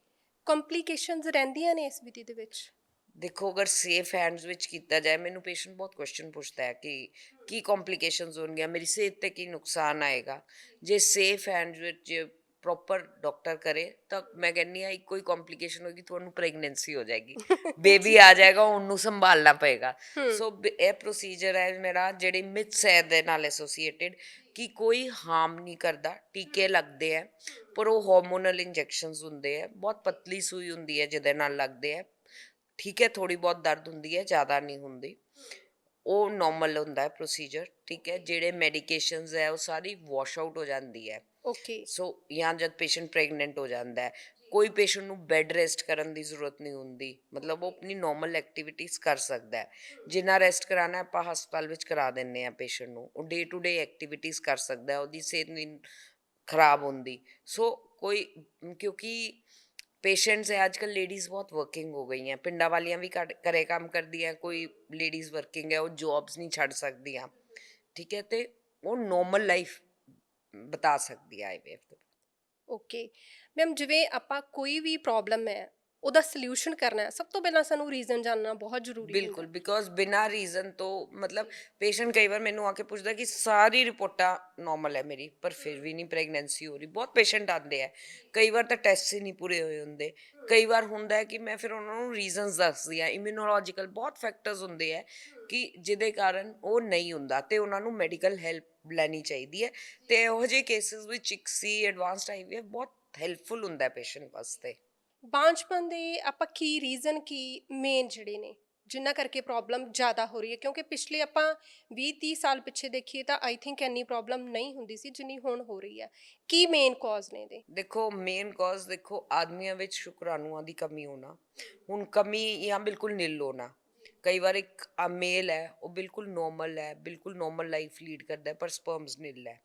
ਕੰਪਲਿਕੇਸ਼ਨਸ ਰਹਿੰਦੀਆਂ ਨੇ ਇਸ ਵਿਧੀ ਦੇ ਵਿੱਚ? ਦੇਖੋ ਅਗਰ ਸੇਫ ਹੈਂਡਸ ਵਿੱਚ ਕੀਤਾ ਜਾਏ ਮੈਨੂੰ ਪੇਸ਼ੈਂਟ ਬਹੁਤ ਕੁਐਸਚਨ ਪੁੱਛਦਾ ਹੈ ਕਿ ਕੀ ਕੰਪਲਿਕੇਸ਼ਨਸ ਹੋਣਗੀਆਂ ਮੇਰੀ ਸਿਹਤ ਤੇ ਕੀ ਨੁਕਸਾਨ ਆਏਗਾ। ਜੇ ਸੇਫ ਹੈਂਡਸ ਵਿੱਚ ਪ੍ਰੋਪਰ ਡਾਕਟਰ ਕਰੇ ਤਾਂ ਮੈਂ ਕਹਿੰਨੀ ਆ ਇੱਕੋ ਹੀ ਕੰਪਲਿਕੇਸ਼ਨ ਹੋਏਗੀ ਤੁਹਾਨੂੰ ਪ੍ਰੈਗਨੈਂਸੀ ਹੋ ਜਾਏਗੀ। ਬੇਬੀ ਆ ਜਾਏਗਾ ਉਹਨੂੰ ਸੰਭਾਲਣਾ ਪਏਗਾ। ਸੋ ਇਹ ਪ੍ਰੋਸੀਜਰ ਹੈ ਮੇਰਾ ਜਿਹੜੇ ਮਿਥਸ ਹੈ ਦੇ ਨਾਲ ਐਸੋਸੀਏਟਿਡ ਕਿ ਕੋਈ ਹਾਰਮ ਨਹੀਂ ਕਰਦਾ ਟੀਕੇ ਲੱਗਦੇ ਆ ਪਰ ਉਹ ਹਾਰਮੋਨਲ ਇੰਜੈਕਸ਼ਨਸ ਹੁੰਦੇ ਆ ਬਹੁਤ ਪਤਲੀ ਸੂਈ ਹੁੰਦੀ ਹੈ ਜਿਹਦੇ ਨਾਲ ਲੱਗਦੇ ਆ ਠੀਕ ਹੈ ਥੋੜੀ ਬਹੁਤ ਦਰਦ ਹੁੰਦੀ ਹੈ ਜ਼ਿਆਦਾ ਨਹੀਂ ਹੁੰਦੀ। ਉਹ ਨਾਰਮਲ ਹੁੰਦਾ ਹੈ ਪ੍ਰੋਸੀਜਰ ਠੀਕ ਹੈ ਜਿਹੜੇ ਮੈਡੀਕੇਸ਼ਨਸ ਹੈ ਉਹ ਸਾਰੀ ਵਾਸ਼ ਆਊਟ ਹੋ ਜਾਂਦੀ ਹੈ। ਓਕੇ ਸੋ ਜਾਂ ਜਦ ਪੇਸ਼ੈਂਟ ਪ੍ਰੈਗਨੈਂਟ ਹੋ ਜਾਂਦਾ ਹੈ ਕੋਈ ਪੇਸ਼ੈਂਟ ਨੂੰ ਬੈੱਡ ਰੈਸਟ ਕਰਨ ਦੀ ਜ਼ਰੂਰਤ ਨਹੀਂ ਹੁੰਦੀ। ਮਤਲਬ ਉਹ ਆਪਣੀ ਨਾਰਮਲ ਐਕਟੀਵਿਟੀਜ਼ ਕਰ ਸਕਦਾ ਹੈ। ਜਿੰਨਾ ਰੈਸਟ ਕਰਾਣਾ ਆਪਾਂ ਹਸਪਤਾਲ ਵਿੱਚ ਕਰਾ ਦਿੰਨੇ ਆ ਪੇਸ਼ੈਂਟ ਨੂੰ। ਉਹ ਡੇ ਟੂ ਡੇ ਐਕਟੀਵਿਟੀਜ਼ ਕਰ ਸਕਦਾ ਹੈ ਉਹਦੀ ਸਿਹਤ ਨਹੀਂ ਖਰਾਬ ਹੁੰਦੀ। ਸੋ ਕੋਈ ਕਿਉਂਕਿ ਪੇਸ਼ੈਂਟਸ ਹੈ ਅੱਜਕੱਲ ਲੇਡੀਜ਼ ਬਹੁਤ ਵਰਕਿੰਗ ਹੋ ਗਈਆਂ। ਪਿੰਡਾਂ ਵਾਲੀਆਂ ਵੀ ਘੱਟ- ਘਰੇ ਕੰਮ ਕਰਦੀਆਂ, ਕੋਈ ਲੇਡੀਜ਼ ਵਰਕਿੰਗ ਹੈ, ਉਹ ਜੌਬਸ ਨਹੀਂ ਛੱਡ ਸਕਦੀਆਂ। ਠੀਕ ਹੈ, ਤੇ ਉਹ ਨੋਰਮਲ ਲਾਈਫ ਬਤਾ ਸਕਦੀ ਹੈ ਆਈਵੀਐਫ ਓਕੇ ਮੈਮ ਜਿਵੇਂ ਆਪਾਂ ਕੋਈ ਵੀ ਪ੍ਰੋਬਲਮ ਹੈ ਉਹਦਾ ਸੋਲੂਸ਼ਨ ਕਰਨਾ ਹੈ। ਸਭ ਤੋਂ ਪਹਿਲਾਂ ਸਾਨੂੰ ਰੀਜ਼ਨ ਜਾਨਣਾ ਬਹੁਤ ਜ਼ਰੂਰੀ ਹੁੰਦਾ ਬਿਲਕੁਲ ਬਿਕੋਜ਼ ਬਿਨਾ ਰੀਜ਼ਨ ਤੋਂ ਮਤਲਬ ਪੇਸ਼ੈਂਟ ਕਈ ਵਾਰ ਮੈਨੂੰ ਆ ਕੇ ਪੁੱਛਦਾ ਕਿ ਸਾਰੀ ਰਿਪੋਰਟਾਂ ਨਾਰਮਲ ਹੈ ਮੇਰੀ, ਪਰ ਫਿਰ ਵੀ ਨਹੀਂ ਪ੍ਰੈਗਨੈਂਸੀ ਹੋ ਰਹੀ। ਬਹੁਤ ਪੇਸ਼ੈਂਟ ਆਉਂਦੇ ਆ। ਕਈ ਵਾਰ ਤਾਂ ਟੈਸਟ ਹੀ ਨਹੀਂ ਪੂਰੇ ਹੋਏ ਹੁੰਦੇ। ਕਈ ਵਾਰ ਹੁੰਦਾ ਹੈ ਕਿ ਮੈਂ ਫਿਰ ਉਹਨਾਂ ਨੂੰ ਰੀਜ਼ਨਸ ਦੱਸਦੀ ਆ ਇਮਿਊਨੋਲੋਜੀਕਲ ਬਹੁਤ ਫੈਕਟਰਸ ਹੁੰਦੇ ਆ ਕਿ ਜਿਹਦੇ ਕਾਰਨ ਉਹ ਨਹੀਂ ਹੁੰਦਾ ਤੇ ਉਹਨਾਂ ਨੂੰ ਮੈਡੀਕਲ ਹੈਲਪ ਲੈਣੀ ਚਾਹੀਦੀ ਹੈ। ਤੇ ਇਹੋ ਜਿਹੇ ਕੇਸਿਸ ਵਿੱਚ ਇੱਕ ਸੀ ਐਡਵਾਂਸਡ ਆਈਵੀਐਫ ਬਹੁਤ ਹੈਲਪਫੁਲ ਹੁੰਦਾ ਹੈ ਪੇਸ਼ੈਂਟ ਵਾਸਤੇ। ਬਾਂਝਪਨ ਦੇ ਆਪਾਂ ਕੀ ਰੀਜ਼ਨ ਕੀ ਮੇਨ ਜਿਹੜੇ ਨੇ ਜਿਨ੍ਹਾਂ ਕਰਕੇ ਪ੍ਰੋਬਲਮ ਜ਼ਿਆਦਾ ਹੋ ਰਹੀ ਹੈ, ਕਿਉਂਕਿ ਪਿਛਲੇ ਆਪਾਂ 20 30 ਸਾਲ ਪਿੱਛੇ ਦੇਖੀਏ ਤਾਂ ਆਈ ਥਿੰਕ ਇੰਨੀ ਪ੍ਰੋਬਲਮ ਨਹੀਂ ਹੁੰਦੀ ਸੀ ਜਿੰਨੀ ਹੁਣ ਹੋ ਰਹੀ ਹੈ। ਕੀ ਮੇਨ ਕਾਜ਼ ਨੇ ਇਹਦੇ? ਦੇਖੋ ਮੇਨ ਕਾਜ਼ ਦੇਖੋ, ਆਦਮੀਆਂ ਵਿੱਚ ਸ਼ੁਕਰਾਣੂਆਂ ਦੀ ਕਮੀ ਹੋਣਾ। ਹੁਣ ਕਮੀ ਜਾਂ ਬਿਲਕੁਲ ਨਿਲ ਹੋਣਾ। ਕਈ ਵਾਰ ਇੱਕ ਮੇਲ ਹੈ, ਉਹ ਬਿਲਕੁਲ ਨੋਰਮਲ ਹੈ, ਬਿਲਕੁਲ ਨੋਰਮਲ ਲਾਈਫ ਲੀਡ ਕਰਦਾ ਹੈ, ਪਰ ਸਪਰਮਸ ਨਿਲ ਹੈ।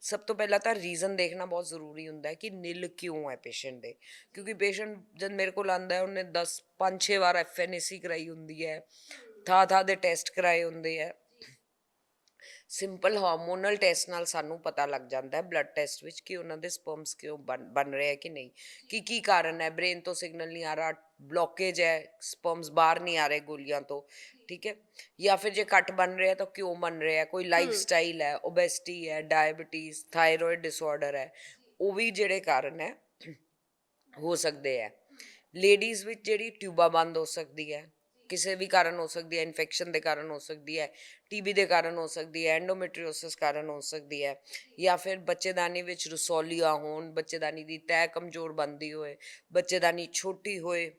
ਸਭ ਤੋਂ ਪਹਿਲਾਂ ਤਾਂ ਰੀਜ਼ਨ ਦੇਖਣਾ ਬਹੁਤ ਜ਼ਰੂਰੀ ਹੁੰਦਾ ਹੈ ਕਿ ਨਿਲ ਕਿਉਂ ਹੈ ਪੇਸ਼ੈਂਟ ਦੇ। ਕਿਉਂਕਿ ਪੇਸ਼ੈਂਟ ਜਦ ਮੇਰੇ ਕੋਲ ਆਂਦਾ ਹੈ, ਉਹਨੇ 10 5-6 ਵਾਰ ਐਫਐਨਏਸੀ ਕਰਾਈ ਹੁੰਦੀ ਹੈ ਥਾਂ ਥਾਂ ਦੇ ਟੈਸਟ ਕਰਾਏ ਹੁੰਦੇ ਹੈ। ਸਿੰਪਲ ਹਾਰਮੋਨਲ ਟੈਸਟ ਨਾਲ ਸਾਨੂੰ ਪਤਾ ਲੱਗ ਜਾਂਦਾ ਹੈ ਬਲੱਡ ਟੈਸਟ ਵਿੱਚ ਕਿ ਉਹਨਾਂ ਦੇ ਸਪਰਮਸ ਕਿਉਂ ਬਣ ਰਹੇ ਹੈ ਕਿ ਨਹੀਂ। ਕੀ ਕੀ ਕਾਰਨ ਹੈ? ਬ੍ਰੇਨ ਤੋਂ ਸਿਗਨਲ ਨਹੀਂ ਆ ਰਿਹਾ ਬਲੌਕੇਜ ਹੈ ਸਪਰਮਸ ਬਾਹਰ ਨਹੀਂ ਆ ਰਹੇ ਗੋਲੀਆਂ ਤੋਂ ਠੀਕ ਹੈ? ਜਾਂ ਫਿਰ ਜੇ ਘੱਟ ਬਣ ਰਿਹਾ ਤਾਂ ਕਿਉਂ ਬਣ ਰਿਹਾ ਕੋਈ ਲਾਈਫ ਸਟਾਈਲ ਹੈ ਓਬੈਸਿਟੀ ਹੈ ਡਾਇਬੀਟੀਜ਼ ਥਾਇਰੋਇਡ ਡਿਸਆਰਡਰ ਹੈ ਉਹ ਵੀ ਜਿਹੜੇ ਕਾਰਨ ਹੈ ਹੋ ਸਕਦੇ ਹੈ। ਲੇਡੀਜ਼ ਵਿੱਚ ਜਿਹੜੀ ਟਿਊਬਾ ਬੰਦ ਹੋ ਸਕਦੀ ਹੈ ਕਿਸੇ ਵੀ ਕਾਰਨ ਹੋ ਸਕਦੀ ਹੈ ਇਨਫੈਕਸ਼ਨ ਦੇ ਕਾਰਨ ਹੋ ਸਕਦੀ ਹੈ ਟੀਬੀ ਦੇ ਕਾਰਨ ਹੋ ਸਕਦੀ ਹੈ ਐਂਡੋਮੈਟ੍ਰੀਓਸਿਸ ਕਾਰਨ ਹੋ ਸਕਦੀ ਹੈ ਜਾਂ ਫਿਰ ਬੱਚੇਦਾਨੀ ਵਿੱਚ ਰਸੌਲੀਆਂ ਹੋਣ, ਬੱਚੇਦਾਨੀ ਦੀ ਤਹਿ ਕਮਜ਼ੋਰ ਬਣਦੀ ਹੋਏ, ਬੱਚੇਦਾਨੀ ਛੋਟੀ ਹੋਏ,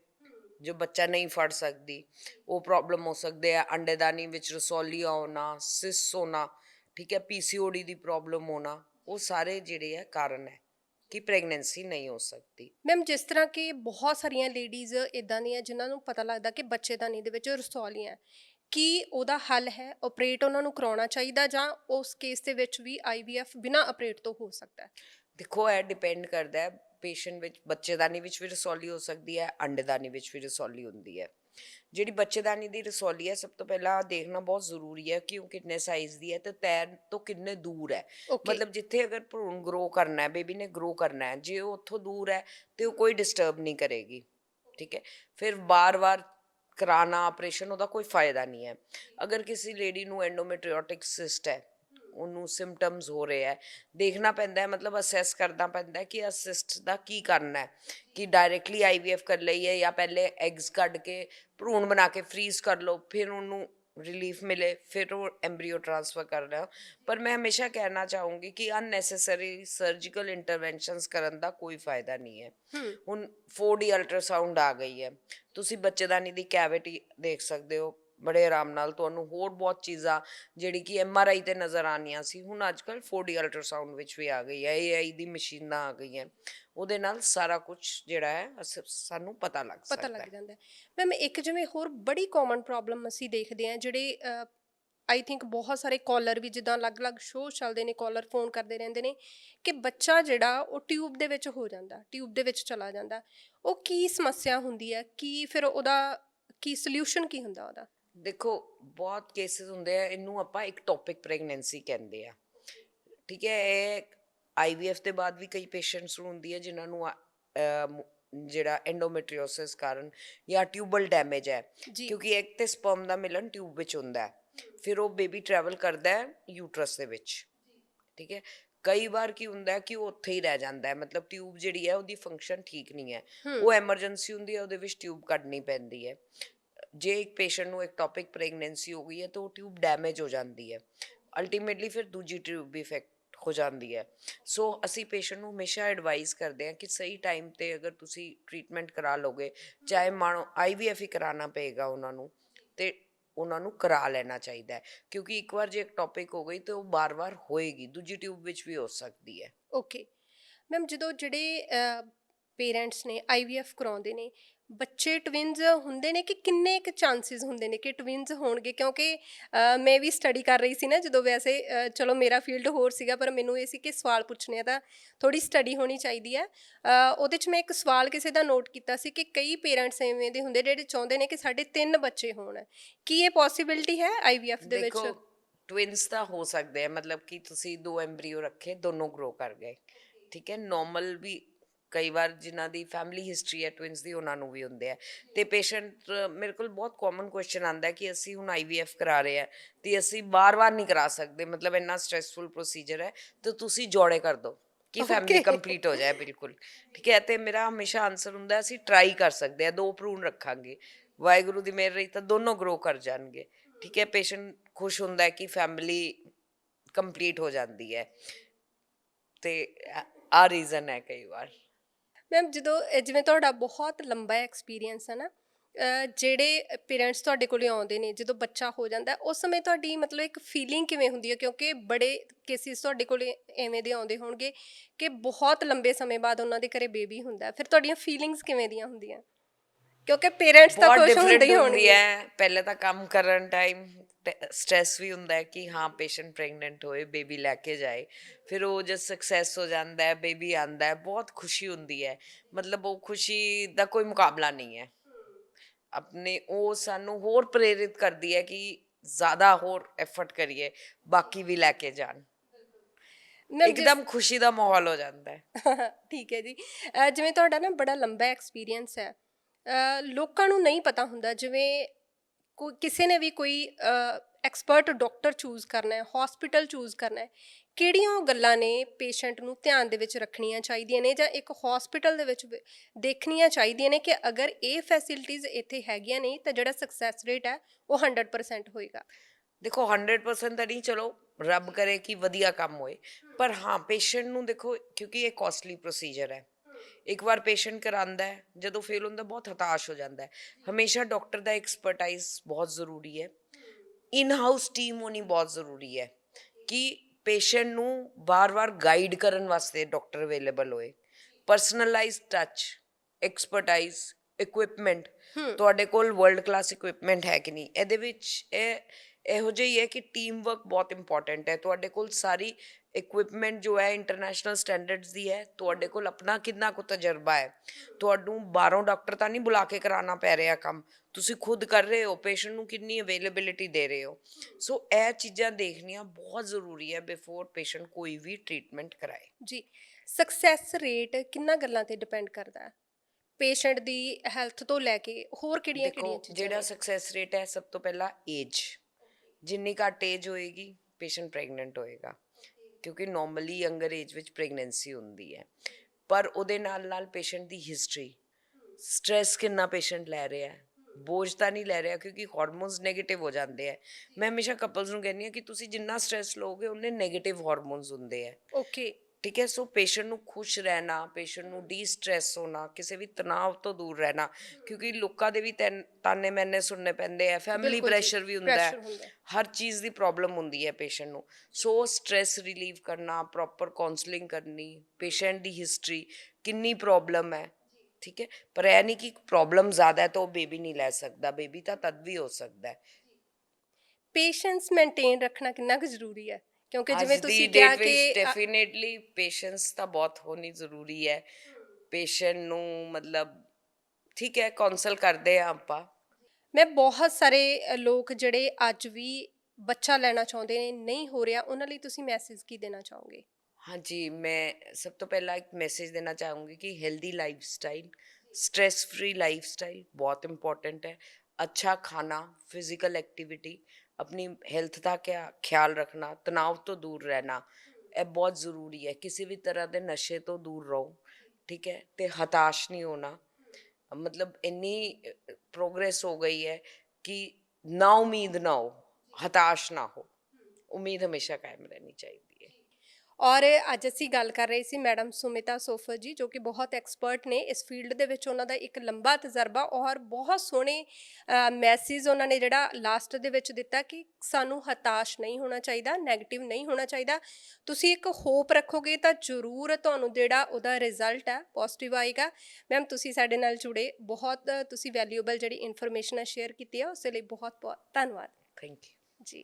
ਜੋ ਬੱਚਾ ਨਹੀਂ ਫੜ ਸਕਦੀ, ਉਹ ਪ੍ਰੋਬਲਮ ਹੋ ਸਕਦੇ ਆ ਅੰਡੇਦਾਨੀ ਵਿੱਚ ਰਸੌਲੀਆ ਹੋਣਾ ਸਿਸ ਹੋਣਾ, ਠੀਕ ਹੈ ਪੀਸੀਓਡੀ ਦੀ ਪ੍ਰੋਬਲਮ ਹੋਣਾ, ਉਹ ਸਾਰੇ ਜਿਹੜੇ ਆ ਕਾਰਨ ਹੈ। ਕਿ ਪ੍ਰੈਗਨੈਂਸੀ ਨਹੀਂ ਹੋ ਸਕਦੀ। ਮੈਮ ਜਿਸ ਤਰ੍ਹਾਂ ਕਿ ਬਹੁਤ ਸਾਰੀਆਂ ਲੇਡੀਜ਼ ਇਦਾਂ ਦੀਆਂ ਜਿਨ੍ਹਾਂ ਨੂੰ ਪਤਾ ਲੱਗਦਾ ਕਿ ਬੱਚੇਦਾਨੀ ਦੇ ਵਿੱਚ ਰਸੌਲੀਆਂ। ਕੀ ਉਹਦਾ ਹੱਲ ਹੈ? ਆਪਰੇਟ ਉਹਨਾਂ ਨੂੰ ਕਰਾਉਣਾ ਚਾਹੀਦਾ ਜਾਂ ਉਸ ਕੇਸ ਦੇ ਵਿੱਚ ਵੀ ਆਈਵੀਐਫ ਬਿਨਾ ਆਪਰੇਟ ਤੋਂ ਹੋ ਸਕਦਾ ਹੈ? ਦੇਖੋ ਇਹ ਡਿਪੈਂਡ ਕਰਦਾ ਹੈ ਪੇਸ਼ੈਂਟ ਵਿੱਚ ਬੱਚੇਦਾਨੀ ਵਿੱਚ ਵੀ ਰਸੌਲੀ ਹੋ ਸਕਦੀ ਹੈ ਅੰਡੇਦਾਨੀ ਵਿੱਚ ਵੀ ਰਸੌਲੀ ਹੁੰਦੀ ਹੈ। ਜਿਹੜੀ ਬੱਚੇਦਾਨੀ ਦੀ ਰਸੌਲੀ ਹੈ ਸਭ ਤੋਂ ਪਹਿਲਾਂ ਦੇਖਣਾ ਬਹੁਤ ਜ਼ਰੂਰੀ ਹੈ ਕਿ ਉਹ ਕਿੰਨੇ ਸਾਈਜ਼ ਦੀ ਹੈ ਤੇ ਤੈਰ ਤੋਂ ਕਿੰਨੇ ਦੂਰ ਹੈ। ਮਤਲਬ ਜਿੱਥੇ ਅਗਰ ਭਰੂਣ ਗਰੋ ਕਰਨਾ ਹੈ ਬੇਬੀ ਨੇ ਗਰੋ ਕਰਨਾ ਹੈ ਜੇ ਉਹ ਉੱਥੋਂ ਦੂਰ ਹੈ ਤੇ ਉਹ ਕੋਈ ਡਿਸਟਰਬ ਨਹੀਂ ਕਰੇਗੀ ਠੀਕ ਹੈ? ਫਿਰ ਬਾਰ-ਬਾਰ ਕਰਾਣਾ ਆਪਰੇਸ਼ਨ ਉਹਦਾ ਕੋਈ ਫਾਇਦਾ ਨਹੀਂ ਹੈ। ਅਗਰ ਕਿਸੇ ਲੇਡੀ ਨੂੰ ਐਂਡੋਮੈਟ੍ਰੀਓਟਿਕ ਸਿਸਟ ਹੈ ਉਹਨੂੰ ਸਿੰਪਟਮਸ ਹੋ ਰਹੇ ਹੈ। ਦੇਖਣਾ ਪੈਂਦਾ ਹੈ ਮਤਲਬ ਅਸੈਸ ਕਰਨਾ ਪੈਂਦਾ ਹੈ ਕਿ ਅਸਿਸਟ ਦਾ ਕੀ ਕਰਨਾ ਹੈ। ਕਿ ਡਾਇਰੈਕਟਲੀ ਆਈਵੀਐਫ ਕਰ ਲਈਏ ਜਾਂ ਪਹਿਲੇ ਐਗਸ ਕੱਢ ਕੇ ਭਰੂਣ ਬਣਾ ਕੇ ਫ੍ਰੀਜ਼ ਕਰ ਲਓ ਫਿਰ ਉਹਨੂੰ ਰਿਲੀਫ ਮਿਲੇ ਫਿਰ ਉਹ ਐਮਬ੍ਰੀਓ ਟ੍ਰਾਂਸਫਰ ਕਰ ਲਿਆ ਪਰ ਮੈਂ ਹਮੇਸ਼ਾ ਕਹਿਣਾ ਚਾਹੂੰਗੀ ਕਿ ਅਨਨੈਸੈਸਰੀ ਸਰਜੀਕਲ ਇੰਟਰਵੈਂਸ਼ਨਸ ਕਰਨ ਦਾ ਕੋਈ ਫਾਇਦਾ ਨਹੀਂ ਹੈ। ਹੂੰ। ਹੁਣ 4D ਅਲਟਰਾਸਾਊਂਡ ਆ ਗਈ ਹੈ। ਤੁਸੀਂ ਬੱਚੇਦਾਨੀ ਦੀ ਕੈਵਿਟੀ ਦੇਖ ਸਕਦੇ ਹੋ। ਬੜੇ ਆਰਾਮ ਨਾਲ ਤੁਹਾਨੂੰ ਹੋਰ ਬਹੁਤ ਚੀਜ਼ਾਂ ਜਿਹੜੀ ਕਿ ਐਮਆਰਆਈ ਤੇ ਨਜ਼ਰ ਆਉਂਦੀਆਂ ਸੀ ਹੁਣ ਅੱਜਕੱਲ 4D ਅਲਟਰਾਸਾਊਂਡ ਵਿੱਚ ਵੀ ਆ ਗਈ ਹੈ ਏਆਈ ਦੀ ਮਸ਼ੀਨਾਂ ਆ ਗਈਆਂ ਉਹਦੇ ਨਾਲ ਸਾਰਾ ਕੁਝ ਜਿਹੜਾ ਹੈ ਸਾਨੂੰ ਪਤਾ ਲੱਗ ਪਤਾ ਸਕਦਾ ਲੱਗ ਹੈ। ਜਾਂਦਾ ਹੈ। ਮੈਮ ਇੱਕ ਜਿਵੇਂ ਹੋਰ ਬੜੀ ਕਾਮਨ ਪ੍ਰੋਬਲਮ ਅਸੀਂ ਦੇਖਦੇ ਹਾਂ ਜਿਹੜੇ ਆਈ ਥਿੰਕ ਬਹੁਤ ਸਾਰੇ ਕਾਲਰ ਵੀ ਜਿੱਦਾਂ ਅਲੱਗ-ਅਲੱਗ ਸ਼ੋਅ ਚੱਲਦੇ ਨੇ ਕਾਲਰ ਫੋਨ ਕਰਦੇ ਰਹਿੰਦੇ ਨੇ ਕਿ ਬੱਚਾ ਜਿਹੜਾ ਉਹ ਟਿਊਬ ਦੇ ਵਿੱਚ ਹੋ ਜਾਂਦਾ ਟਿਊਬ ਦੇ ਵਿੱਚ ਚਲਾ ਜਾਂਦਾ ਉਹ ਕੀ ਸਮੱਸਿਆ ਹੁੰਦੀ ਹੈ ਕੀ ਫਿਰ ਉਹਦਾ ਕੀ ਸੋਲੂਸ਼ਨ ਕੀ ਹੁੰਦਾ ਉਹਦਾ? ਦੇਖੋ ਬਹੁਤ ਕੇਸਿਸ ਹੁੰਦੇ ਆ ਇਹਨੂੰ ਆਪਾਂ ਇੱਕ ਟੌਪਿਕ ਪ੍ਰੈਗਨੈਂਸੀ ਕਹਿੰਦੇ ਆ। ਠੀਕ ਹੈ ਇਹ ਆਈਵੀਐਫ ਦੇ ਬਾਅਦ ਵੀ ਕਈ ਪੇਸ਼ੈਂਟਸ ਨੂੰ ਹੁੰਦੀ ਹੈ ਜਿਨ੍ਹਾਂ ਨੂੰ ਜਿਹੜਾ ਐਂਡੋਮੈਟ੍ਰੀਓਸਿਸ ਕਾਰਨ ਜਾਂ ਟਿਊਬਲ ਡੈਮੇਜ ਹੈ। ਕਿਉਂਕਿ ਇੱਕ ਤੇ ਸਪਰਮ ਦਾ ਮਿਲਨ ਟਿਊਬ ਵਿੱਚ ਹੁੰਦਾ ਹੈ ਫਿਰ ਉਹ ਬੇਬੀ ਟਰੈਵਲ ਕਰਦਾ ਹੈ ਯੂਟਰਸ ਦੇ ਵਿੱਚ। ਠੀਕ ਹੈ ਕਈ ਵਾਰ ਕੀ ਹੁੰਦਾ ਹੈ ਕਿ ਉਹ ਉੱਥੇ ਹੀ ਰਹਿ ਜਾਂਦਾ ਹੈ ਮਤਲਬ ਟਿਊਬ ਜਿਹੜੀ ਹੈ ਉਹਦੀ ਫੰਕਸ਼ਨ ਠੀਕ ਨਹੀਂ ਹੂੰ। ਉਹ ਐਮਰਜੈਂਸੀ ਹੁੰਦੀ ਹੈ ਉਹਦੇ ਵਿੱਚ ਟਿਊਬ ਕੱਢਣੀ ਪੈਂਦੀ ਹੈ। ਜੇ ਇੱਕ ਪੇਸ਼ੈਂਟ ਨੂੰ ਇੱਕ ਟੌਪਿਕ ਪ੍ਰੈਗਨੈਂਸੀ ਹੋ ਗਈ ਹੈ, ਤਾਂ ਉਹ ਟਿਊਬ ਡੈਮੇਜ ਹੋ ਜਾਂਦੀ ਹੈ। ਅਲਟੀਮੇਟਲੀ ਫਿਰ ਦੂਜੀ ਟਿਊਬ ਵੀ ਇਫੈਕਟ ਹੋ ਜਾਂਦੀ ਹੈ। ਸੋ ਅਸੀਂ ਪੇਸ਼ੈਂਟ ਨੂੰ ਹਮੇਸ਼ਾ ਐਡਵਾਈਸ ਕਰਦੇ ਹਾਂ ਕਿ ਸਹੀ ਟਾਈਮ ਤੇ ਅਗਰ ਤੁਸੀਂ ਟ੍ਰੀਟਮੈਂਟ ਕਰਾ ਲੋਗੇ ਚਾਹੇ ਮਾਣੋ ਆਈਵੀਐਫ ਹੀ ਕਰਾਉਣਾ ਪਏਗਾ ਉਹਨਾਂ ਨੂੰ, ਤੇ ਉਹਨਾਂ ਨੂੰ ਕਰਾ ਲੈਣਾ ਚਾਹੀਦਾ ਹੈ। ਕਿਉਂਕਿ ਇੱਕ ਵਾਰ ਜੇ ਇੱਕ ਟੌਪਿਕ ਹੋ ਗਈ, ਤੇ ਉਹ ਬਾਰ-ਬਾਰ ਹੋਏਗੀ, ਦੂਜੀ ਟਿਊਬ ਵਿੱਚ ਵੀ ਹੋ ਸਕਦੀ ਹੈ। ਓਕੇ ਮੈਮ ਜਦੋਂ ਜਿਹੜੇ ਪੇਰੈਂਟਸ ਨੇ ਆਈਵੀਐਫ ਕਰਾਉਂਦੇ ਨੇ ਬੱਚੇ ਟਵਿਨਸ ਹੁੰਦੇ ਨੇ ਕਿ ਕਿੰਨੇ ਕੁ ਚਾਂਸਸ ਹੁੰਦੇ ਨੇ ਕਿ ਟਵਿਨਸ ਹੋਣਗੇ? ਕਿਉਂਕਿ ਅ, ਮੈਂ ਵੀ ਸਟੱਡੀ ਕਰ ਰਹੀ ਸੀ ਨਾ ਜਦੋਂ ਵੈਸੇ ਅ, ਚਲੋ ਮੇਰਾ ਫੀਲਡ ਹੋਰ ਸੀਗਾ ਪਰ ਮੈਨੂੰ ਇਹ ਸੀ ਕਿ ਸਵਾਲ ਪੁੱਛਣੇ ਆ ਤਾਂ ਥੋੜੀ ਸਟੱਡੀ ਹੋਣੀ ਚਾਹੀਦੀ ਹੈ। ਅ, ਉਹਦੇ 'ਚ ਮੈਂ ਇੱਕ ਸਵਾਲ ਕਿਸੇ ਦਾ ਨੋਟ ਕੀਤਾ ਸੀ ਕਿ ਕਈ ਪੇਰੈਂਟਸ ਐਵੇਂ ਦੇ ਹੁੰਦੇ ਜਿਹੜੇ ਚਾਹੁੰਦੇ ਨੇ ਕਿ ਸਾਡੇ ਤਿੰਨ ਬੱਚੇ ਹੋਣ। ਕੀ ਇਹ ਪੋਸੀਬਿਲਿਟੀ ਹੈ ਆਈਵੀਐਫ ਦੇ ਵਿੱਚ? ਦੇਖੋ ਟਵਿਨਸ ਤਾਂ ਹੋ ਸਕਦੇ ਆ ਮਤਲਬ ਕਿ ਤੁਸੀਂ ਦੋ ਐਮਬ੍ਰੀਓ ਰੱਖੇ ਦੋਨੋਂ ਗਰੋ ਕਰ ਗਏ। ਠੀਕ ਹੈ ਨਾਰਮਲ ਵੀ ਕਈ ਵਾਰ ਜਿਨ੍ਹਾਂ ਦੀ ਫੈਮਿਲੀ ਹਿਸਟਰੀ ਹੈ ਟਵਿਨਸ ਦੀ ਉਹਨਾਂ ਨੂੰ ਵੀ ਹੁੰਦੇ ਆ। ਤੇ ਪੇਸ਼ੈਂਟ ਮੇਰੇ ਕੋਲ ਬਹੁਤ ਕਾਮਨ ਕੁਐਸਚਨ ਆਂਦਾ ਕਿ ਅਸੀਂ ਹੁਣ ਆਈਵੀਐਫ ਕਰਾ ਰਹੇ ਆ ਤੇ ਅਸੀਂ ਬਾਰ-ਬਾਰ ਨਹੀਂ ਕਰਾ ਸਕਦੇ ਮਤਲਬ ਇੰਨਾ ਸਟ੍ਰੈਸਫੁਲ ਪ੍ਰੋਸੀਜਰ ਹੈ ਤੇ ਤੁਸੀਂ ਜੋੜੇ ਕਰ ਦਿਓ ਕਿ ਫੈਮਿਲੀ. ਕੰਪਲੀਟ ਹੋ ਜਾਏ ਬਿਲਕੁਲ। ਠੀਕ ਹੈ ਤੇ ਮੇਰਾ ਹਮੇਸ਼ਾ ਆਨਸਰ ਹੁੰਦਾ ਅਸੀਂ ਟਰਾਈ ਕਰ ਸਕਦੇ ਆ ਦੋ ਭਰੂਣ ਰੱਖਾਂਗੇ। ਵਾਹਿਗੁਰੂ ਦੀ ਮਿਹਰ ਰਹੀ ਤਾਂ ਦੋਨੋਂ ਗਰੋ ਕਰ ਜਾਣਗੇ। ਠੀਕ ਹੈ ਪੇਸ਼ੈਂਟ ਖੁਸ਼ ਹੁੰਦਾ ਹੈ ਕਿ ਫੈਮਿਲੀ ਕੰਪਲੀਟ ਹੋ ਜਾਂਦੀ ਹੈ। ਤੇ ਆ ਰੀਜ਼ਨ ਹੈ ਕਈ ਵਾਰ। ਮੈਮ ਜਦੋਂ ਜਿਵੇਂ ਤੁਹਾਡਾ ਬਹੁਤ ਲੰਬਾ ਐਕਸਪੀਰੀਅੰਸ ਹੈ ਨਾ ਜਿਹੜੇ ਪੇਰੈਂਟਸ ਤੁਹਾਡੇ ਕੋਲੇ ਆਉਂਦੇ ਨੇ ਜਦੋਂ ਬੱਚਾ ਹੋ ਜਾਂਦਾ ਹੈ, ਉਸ ਸਮੇਂ ਤੁਹਾਡੀ ਮਤਲਬ ਇੱਕ ਫੀਲਿੰਗ ਕਿਵੇਂ ਹੁੰਦੀ ਹੈ? ਕਿਉਂਕਿ ਬੜੇ ਕੇਸਿਸ ਤੁਹਾਡੇ ਕੋਲੇ ਐਵੇਂ ਦੇ ਆਉਂਦੇ ਹੋਣਗੇ ਕਿ ਬਹੁਤ ਲੰਬੇ ਸਮੇਂ ਬਾਅਦ ਉਹਨਾਂ ਦੇ ਘਰੇ ਬੇਬੀ ਹੁੰਦਾ ਹੈ। ਫਿਰ ਤੁਹਾਡੀਆਂ ਫੀਲਿੰਗਸ ਕਿਵੇਂ ਦੀਆਂ ਹੁੰਦੀਆਂ? ਕਿਉਂਕਿ ਪੇਰੈਂਟਸ ਤਾਂ ਬਹੁਤ ਖੁਸ਼ ਹੁੰਦੇ ਡਿਫਰੈਂਟ ਹੀ ਹੁੰਦੀ ਹੋਣਗੇ। ਹੈ। ਪਹਿਲੇ ਤਾਂ ਕੰਮ ਕਰਨ ਟਾਈਮ ਸਟ੍ਰੈਸ ਵੀ ਹੁੰਦਾ ਹੈ ਕਿ ਹਾਂ ਪੇਸ਼ੈਂਟ ਪ੍ਰੈਗਨੈਂਟ ਹੋਏ ਬੇਬੀ ਲੈ ਕੇ ਜਾਏ। ਫਿਰ ਉਹ ਜਦ ਸਕਸੈਸ ਹੋ ਜਾਂਦਾ ਹੈ ਬੇਬੀ ਆਂਦਾ ਹੈ ਬਹੁਤ ਖੁਸ਼ੀ ਹੁੰਦੀ ਹੈ। ਮਤਲਬ ਉਹ ਖੁਸ਼ੀ ਦਾ ਕੋਈ ਮੁਕਾਬਲਾ ਨਹੀਂ ਹੈ। ਆਪਣੇ ਉਹ ਸਾਨੂੰ ਹੋਰ ਪ੍ਰੇਰਿਤ ਕਰਦੀ ਹੈ ਕਿ ਜ਼ਿਆਦਾ ਹੋਰ ਐਫਰਟ ਕਰੀਏ ਬਾਕੀ ਵੀ ਲੈ ਕੇ ਜਾਣ। ਇੱਕਦਮ ਖੁਸ਼ੀ ਦਾ ਮਾਹੌਲ ਹੋ ਜਾਂਦਾ ਹੈ। ਠੀਕ ਹੈ ਜੀ। ਜਿਵੇਂ ਤੁਹਾਡਾ ਨਾ ਬੜਾ ਲੰਬਾ ਐਕਸਪੀਰੀਅੰਸ ਹੈ। ਲੋਕਾਂ ਨੂੰ ਨਹੀਂ ਪਤਾ ਹੁੰਦਾ ਜਿਵੇਂ ਕੋਈ, ਕਿਸੇ ਨੇ ਵੀ ਕੋਈ ਐਕਸਪਰਟ ਡਾਕਟਰ ਚੂਜ਼ ਕਰਨਾ ਹੈ ਹਸਪੀਟਲ ਚੂਜ਼ ਕਰਨਾ ਹੈ, ਕਿਹੜੀਆਂ ਉਹ ਗੱਲਾਂ ਨੇ ਪੇਸ਼ੈਂਟ ਨੂੰ ਧਿਆਨ ਦੇ ਵਿੱਚ ਰੱਖਣੀਆਂ ਚਾਹੀਦੀਆਂ ਨੇ ਜਾਂ ਇੱਕ ਹਸਪੀਟਲ ਦੇ ਵਿੱਚ ਦੇਖਣੀਆਂ ਚਾਹੀਦੀਆਂ ਨੇ ਕਿ ਅਗਰ ਇਹ ਫੈਸਿਲਿਟੀਆਂ ਇੱਥੇ ਹੈਗੀਆਂ ਨੇ ਤਾਂ ਜਿਹੜਾ ਸਕਸੈਸ ਰੇਟ ਹੈ ਉਹ 100% ਹੋਏਗਾ? ਦੇਖੋ 100% ਤਾਂ ਨਹੀਂ, ਚਲੋ, ਰੱਬ ਕਰੇ ਕਿ ਵਧੀਆ ਕੰਮ ਹੋਏ। ਪਰ ਹਾਂ ਪੇਸ਼ੈਂਟ ਨੂੰ ਦੇਖੋ, ਕਿਉਂਕਿ ਇਹ ਕਾਸਟਲੀ ਪ੍ਰੋਸੀਜਰ ਹੈ। ਇੱਕ ਵਾਰ ਪੇਸ਼ੈਂਟ ਕਰਾਂਦਾ ਹੈ ਜਦੋਂ ਫੇਲ ਹੁੰਦਾ ਬਹੁਤ ਹਤਾਸ਼ ਹੋ ਜਾਂਦਾ ਹੈ। ਹਮੇਸ਼ਾ ਡਾਕਟਰ ਦਾ ਐਕਸਪਰਟਾਈਜ਼ ਬਹੁਤ ਜ਼ਰੂਰੀ ਹੈ। ਇਨ ਹਾਊਸ ਟੀਮ ਹੋਣੀ ਬਹੁਤ ਜ਼ਰੂਰੀ ਹੈ ਕਿ ਪੇਸ਼ੈਂਟ ਨੂੰ ਵਾਰ-ਵਾਰ ਗਾਈਡ ਕਰਨ ਵਾਸਤੇ ਡਾਕਟਰ ਅਵੇਲੇਬਲ ਹੋਏ। ਪਰਸਨਲਾਈਜ਼ਡ ਟੱਚ ਐਕਸਪਰਟਾਈਜ਼ ਇਕਵਿਪਮੈਂਟ ਤੁਹਾਡੇ ਕੋਲ ਵਰਲਡ ਕਲਾਸ ਇਕਵਿਪਮੈਂਟ ਹੈ ਕਿ ਨਹੀਂ? ਇਹਦੇ ਵਿੱਚ ਇਹ ਇਹੋ ਜਿਹੀ ਹੈ ਕਿ ਟੀਮ ਵਰਕ ਬਹੁਤ ਇੰਪੋਰਟੈਂਟ ਹੈ। ਤੁਹਾਡੇ ਕੋਲ ਸਾਰੀ ਇਕਵਿਪਮੈਂਟ ਜੋ ਹੈ ਇੰਟਰਨੈਸ਼ਨਲ ਸਟੈਂਡਰਡਸ ਦੀ ਹੈ ਤੁਹਾਡੇ ਕੋਲ ਆਪਣਾ ਕਿੰਨਾ ਕੁ ਤਜਰਬਾ ਹੈ? ਤੁਹਾਨੂੰ ਬਾਹਰੋਂ ਡਾਕਟਰ ਤਾਂ ਨਹੀਂ ਬੁਲਾ ਕੇ ਕਰਾਉਣਾ ਪੈ ਰਿਹਾ ਕੰਮ। ਤੁਸੀਂ ਖੁਦ ਕਰ ਰਹੇ ਹੋ ਪੇਸ਼ੈਂਟ ਨੂੰ ਕਿੰਨੀ ਅਵੇਲੇਬਿਲਿਟੀ ਦੇ ਰਹੇ ਹੋ? ਸੋ ਇਹ ਚੀਜ਼ਾਂ ਦੇਖਣੀਆਂ ਬਹੁਤ ਜ਼ਰੂਰੀ ਹੈ ਬਿਫੋਰ ਪੇਸ਼ੈਂਟ ਕੋਈ ਵੀ ਟ੍ਰੀਟਮੈਂਟ ਕਰਾਏ। ਜੀ ਸਕਸੈਸ ਰੇਟ ਕਿੰਨਾ ਗੱਲਾਂ ਤੇ ਡਿਪੈਂਡ ਕਰਦਾ ਹੈ? ਪੇਸ਼ੈਂਟ ਦੀ ਹੈਲਥ ਤੋਂ ਲੈ ਕੇ ਹੋਰ ਕਿਹੜੀਆਂ ਕਿਹੜੀਆਂ ਚੀਜ਼ਾਂ ਜਿਹੜਾ? ਸਕਸੈਸ ਰੇਟ ਹੈ ਸਭ ਤੋਂ ਪਹਿਲਾਂ ਏਜ ਜਿੰਨੀ ਘੱਟ ਏਜ ਹੋਏਗੀ ਪੇਸ਼ੈਂਟ ਪ੍ਰੈਗਨੈਂਟ ਹੋਏਗਾ। ਕਿਉਂਕਿ ਨਾਰਮਲੀ ਯੰਗਰ ਏਜ ਵਿੱਚ ਪ੍ਰੈਗਨੈਂਸੀ ਹੁੰਦੀ ਹੈ। ਪਰ ਉਹਦੇ ਨਾਲ ਨਾਲ ਪੇਸ਼ੈਂਟ ਦੀ ਹਿਸਟਰੀ ਸਟ੍ਰੈਸ ਕਿੰਨਾ ਪੇਸ਼ੈਂਟ ਲੈ ਰਿਹਾ ਹੈ। ਬੋਝ ਤਾਂ ਨਹੀਂ ਲੈ ਰਿਹਾ ਕਿਉਂਕਿ ਹਾਰਮੋਨਸ 네ਗੇਟਿਵ ਹੋ ਜਾਂਦੇ ਆ ਮੈਂ ਹਮੇਸ਼ਾ ਕਪਲਸ ਨੂੰ ਕਹਿੰਦੀ ਹਾਂ ਕਿ ਤੁਸੀਂ ਜਿੰਨਾ ਸਟ੍ਰੈਸ ਲਓਗੇ ਉਹਨੇ 네ਗੇਟਿਵ ਹਾਰਮੋਨਸ ਹੁੰਦੇ ਆ ਓਕੇ ਠੀਕ ਹੈ ਸੋ ਪੇਸ਼ੈਂਟ ਨੂੰ ਖੁਸ਼ ਰਹਿਣਾ ਪੇਸ਼ੈਂਟ ਨੂੰ ਡੀ ਸਟ੍ਰੈਸ ਹੋਣਾ ਕਿਸੇ ਵੀ ਤਣਾਅ ਤੋਂ ਦੂਰ ਰਹਿਣਾ ਕਿਉਂਕਿ ਲੋਕਾਂ ਦੇ ਵੀ ਤੈਨ- ਤਾਨੇ ਮੈਨੇ ਸੁਣਨੇ ਪੈਂਦੇ ਆ ਫੈਮਿਲੀ ਬਿਲਕੁਲ ਜੀ, ਪ੍ਰੈਸ਼ਰ ਵੀ ਹੁੰਦਾ ਹੈ। pressure ਹੁੰਦਾ ਹੈ। ਹਰ ਚੀਜ਼ ਦੀ ਪ੍ਰੋਬਲਮ ਹੁੰਦੀ ਹੈ ਪੇਸ਼ੈਂਟ ਨੂੰ। ਸੋ ਸਟ੍ਰੈਸ ਰਿਲੀਵ ਕਰਨਾ ਪ੍ਰੋਪਰ ਕਾਉਂਸਲਿੰਗ ਕਰਨੀ ਪੇਸ਼ੈਂਟ ਦੀ ਹਿਸਟਰੀ ਕਿੰਨੀ ਪ੍ਰੋਬਲਮ ਹੈ ਠੀਕ ਹੈ? ਪਰ ਇਹ ਨਹੀਂ ਕਿ ਪ੍ਰੋਬਲਮ ਜ਼ਿਆਦਾ ਹੈ ਤਾਂ ਉਹ ਬੇਬੀ ਨਹੀਂ ਲੈ ਸਕਦਾ ਬੇਬੀ ਤਾਂ ਤਦ ਵੀ ਹੋ ਸਕਦਾ ਹੈ। ਪੇਸ਼ੈਂਸ ਮੇਨਟੇਨ ਰੱਖਣਾ ਕਿੰਨਾ ਕੁ ਜ਼ਰੂਰੀ ਹੈ। ਕਿਉਂਕਿ ਜਿਵੇਂ ਤੁਸੀਂ ਕਿਹਾ ਕਿ ਡੈਫੀਨੇਟਲੀ ਪੇਸ਼ੈਂਸ ਤਾਂ ਬਹੁਤ ਹੋਣੀ ਜ਼ਰੂਰੀ ਹੈ। ਪੇਸ਼ੈਂਟ ਨੂੰ ਮਤਲਬ ਠੀਕ ਹੈ ਕਾਉਂਸਲ ਕਰਦੇ ਆ ਆਪਾਂ। ਮੈਂ ਬਹੁਤ ਸਾਰੇ ਲੋਕ ਜਿਹੜੇ ਅੱਜ ਵੀ ਬੱਚਾ ਲੈਣਾ ਚਾਹੁੰਦੇ ਨੇ ਨਹੀਂ ਹੋ ਰਿਹਾ ਉਹਨਾਂ ਲਈ ਤੁਸੀਂ ਮੈਸੇਜ ਕੀ ਦੇਣਾ ਚਾਹੋਗੇ? ਹਾਂਜੀ ਮੈਂ ਸਭ ਤੋਂ ਪਹਿਲਾਂ ਇੱਕ ਮੈਸੇਜ ਦੇਣਾ ਚਾਹੂੰਗੀ ਕਿ healthy lifestyle stress free lifestyle ਬਹੁਤ ਇੰਪੋਰਟੈਂਟ ਹੈ। ਅੱਛਾ ਖਾਣਾ ਫਿਜ਼ੀਕਲ ਐਕਟੀਵਿਟੀ ਆਪਣੀ ਹੈਲਥ ਦਾ ਕਿਆ ਖਿਆਲ ਰੱਖਣਾ ਤਣਾਅ ਤੋਂ ਦੂਰ ਰਹਿਣਾ ਇਹ ਬਹੁਤ ਜ਼ਰੂਰੀ ਹੈ ਕਿਸੇ ਵੀ ਤਰ੍ਹਾਂ ਦੇ ਨਸ਼ੇ ਤੋਂ ਦੂਰ ਰਹੋ ਠੀਕ ਹੈ ਤੇ ਹਤਾਸ਼ ਨਹੀਂ ਹੋਣਾ ਮਤਲਬ ਇੰਨੀ ਪ੍ਰੋਗਰੈਸ ਹੋ ਗਈ ਹੈ ਕਿ ਨਾ ਉਮੀਦ ਨਾ ਹੋ ਹਤਾਸ਼ ਨਾ ਹੋ ਉਮੀਦ ਹਮੇਸ਼ਾ ਕਾਇਮ ਰਹਿਣੀ ਚਾਹੀਦੀ ਔਰ ਅੱਜ ਅਸੀਂ ਗੱਲ ਕਰ ਰਹੇ ਸੀ ਮੈਡਮ ਸੁਮਿਤਾ ਸੋਫਰ ਜੀ ਜੋ ਕਿ ਬਹੁਤ ਐਕਸਪਰਟ ਨੇ। ਇਸ ਫੀਲਡ ਦੇ ਵਿੱਚ ਉਹਨਾਂ ਦਾ ਇੱਕ ਲੰਬਾ ਤਜਰਬਾ ਔਰ ਬਹੁਤ ਸੋਹਣੇ ਮੈਸੇਜ ਉਹਨਾਂ ਨੇ ਜਿਹੜਾ ਲਾਸਟ ਦੇ ਵਿੱਚ ਦਿੱਤਾ ਕਿ ਸਾਨੂੰ ਹਤਾਸ਼ ਨਹੀਂ ਹੋਣਾ ਚਾਹੀਦਾ 네ਗੇਟਿਵ ਨਹੀਂ ਹੋਣਾ ਚਾਹੀਦਾ। ਤੁਸੀਂ ਇੱਕ ਹੋਪ ਰੱਖੋਗੇ ਤਾਂ ਜ਼ਰੂਰ ਤੁਹਾਨੂੰ ਜਿਹੜਾ ਉਹਦਾ ਰਿਜ਼ਲਟ ਹੈ ਪੋਜ਼ਿਟਿਵ ਆਏਗਾ। ਮੈਮ ਤੁਸੀਂ ਸਾਡੇ ਨਾਲ ਜੁੜੇ। ਬਹੁਤ ਤੁਸੀਂ ਵੈਲਿਊਏਬਲ ਜਿਹੜੀ ਇਨਫੋਰਮੇਸ਼ਨ ਹੈ ਸ਼ੇਅਰ ਕੀਤੀ ਹੈ ਉਸ ਲਈ ਬਹੁਤ ਬਹੁਤ ਧੰਨਵਾਦ। ਥੈਂਕ ਯੂ ਜੀ।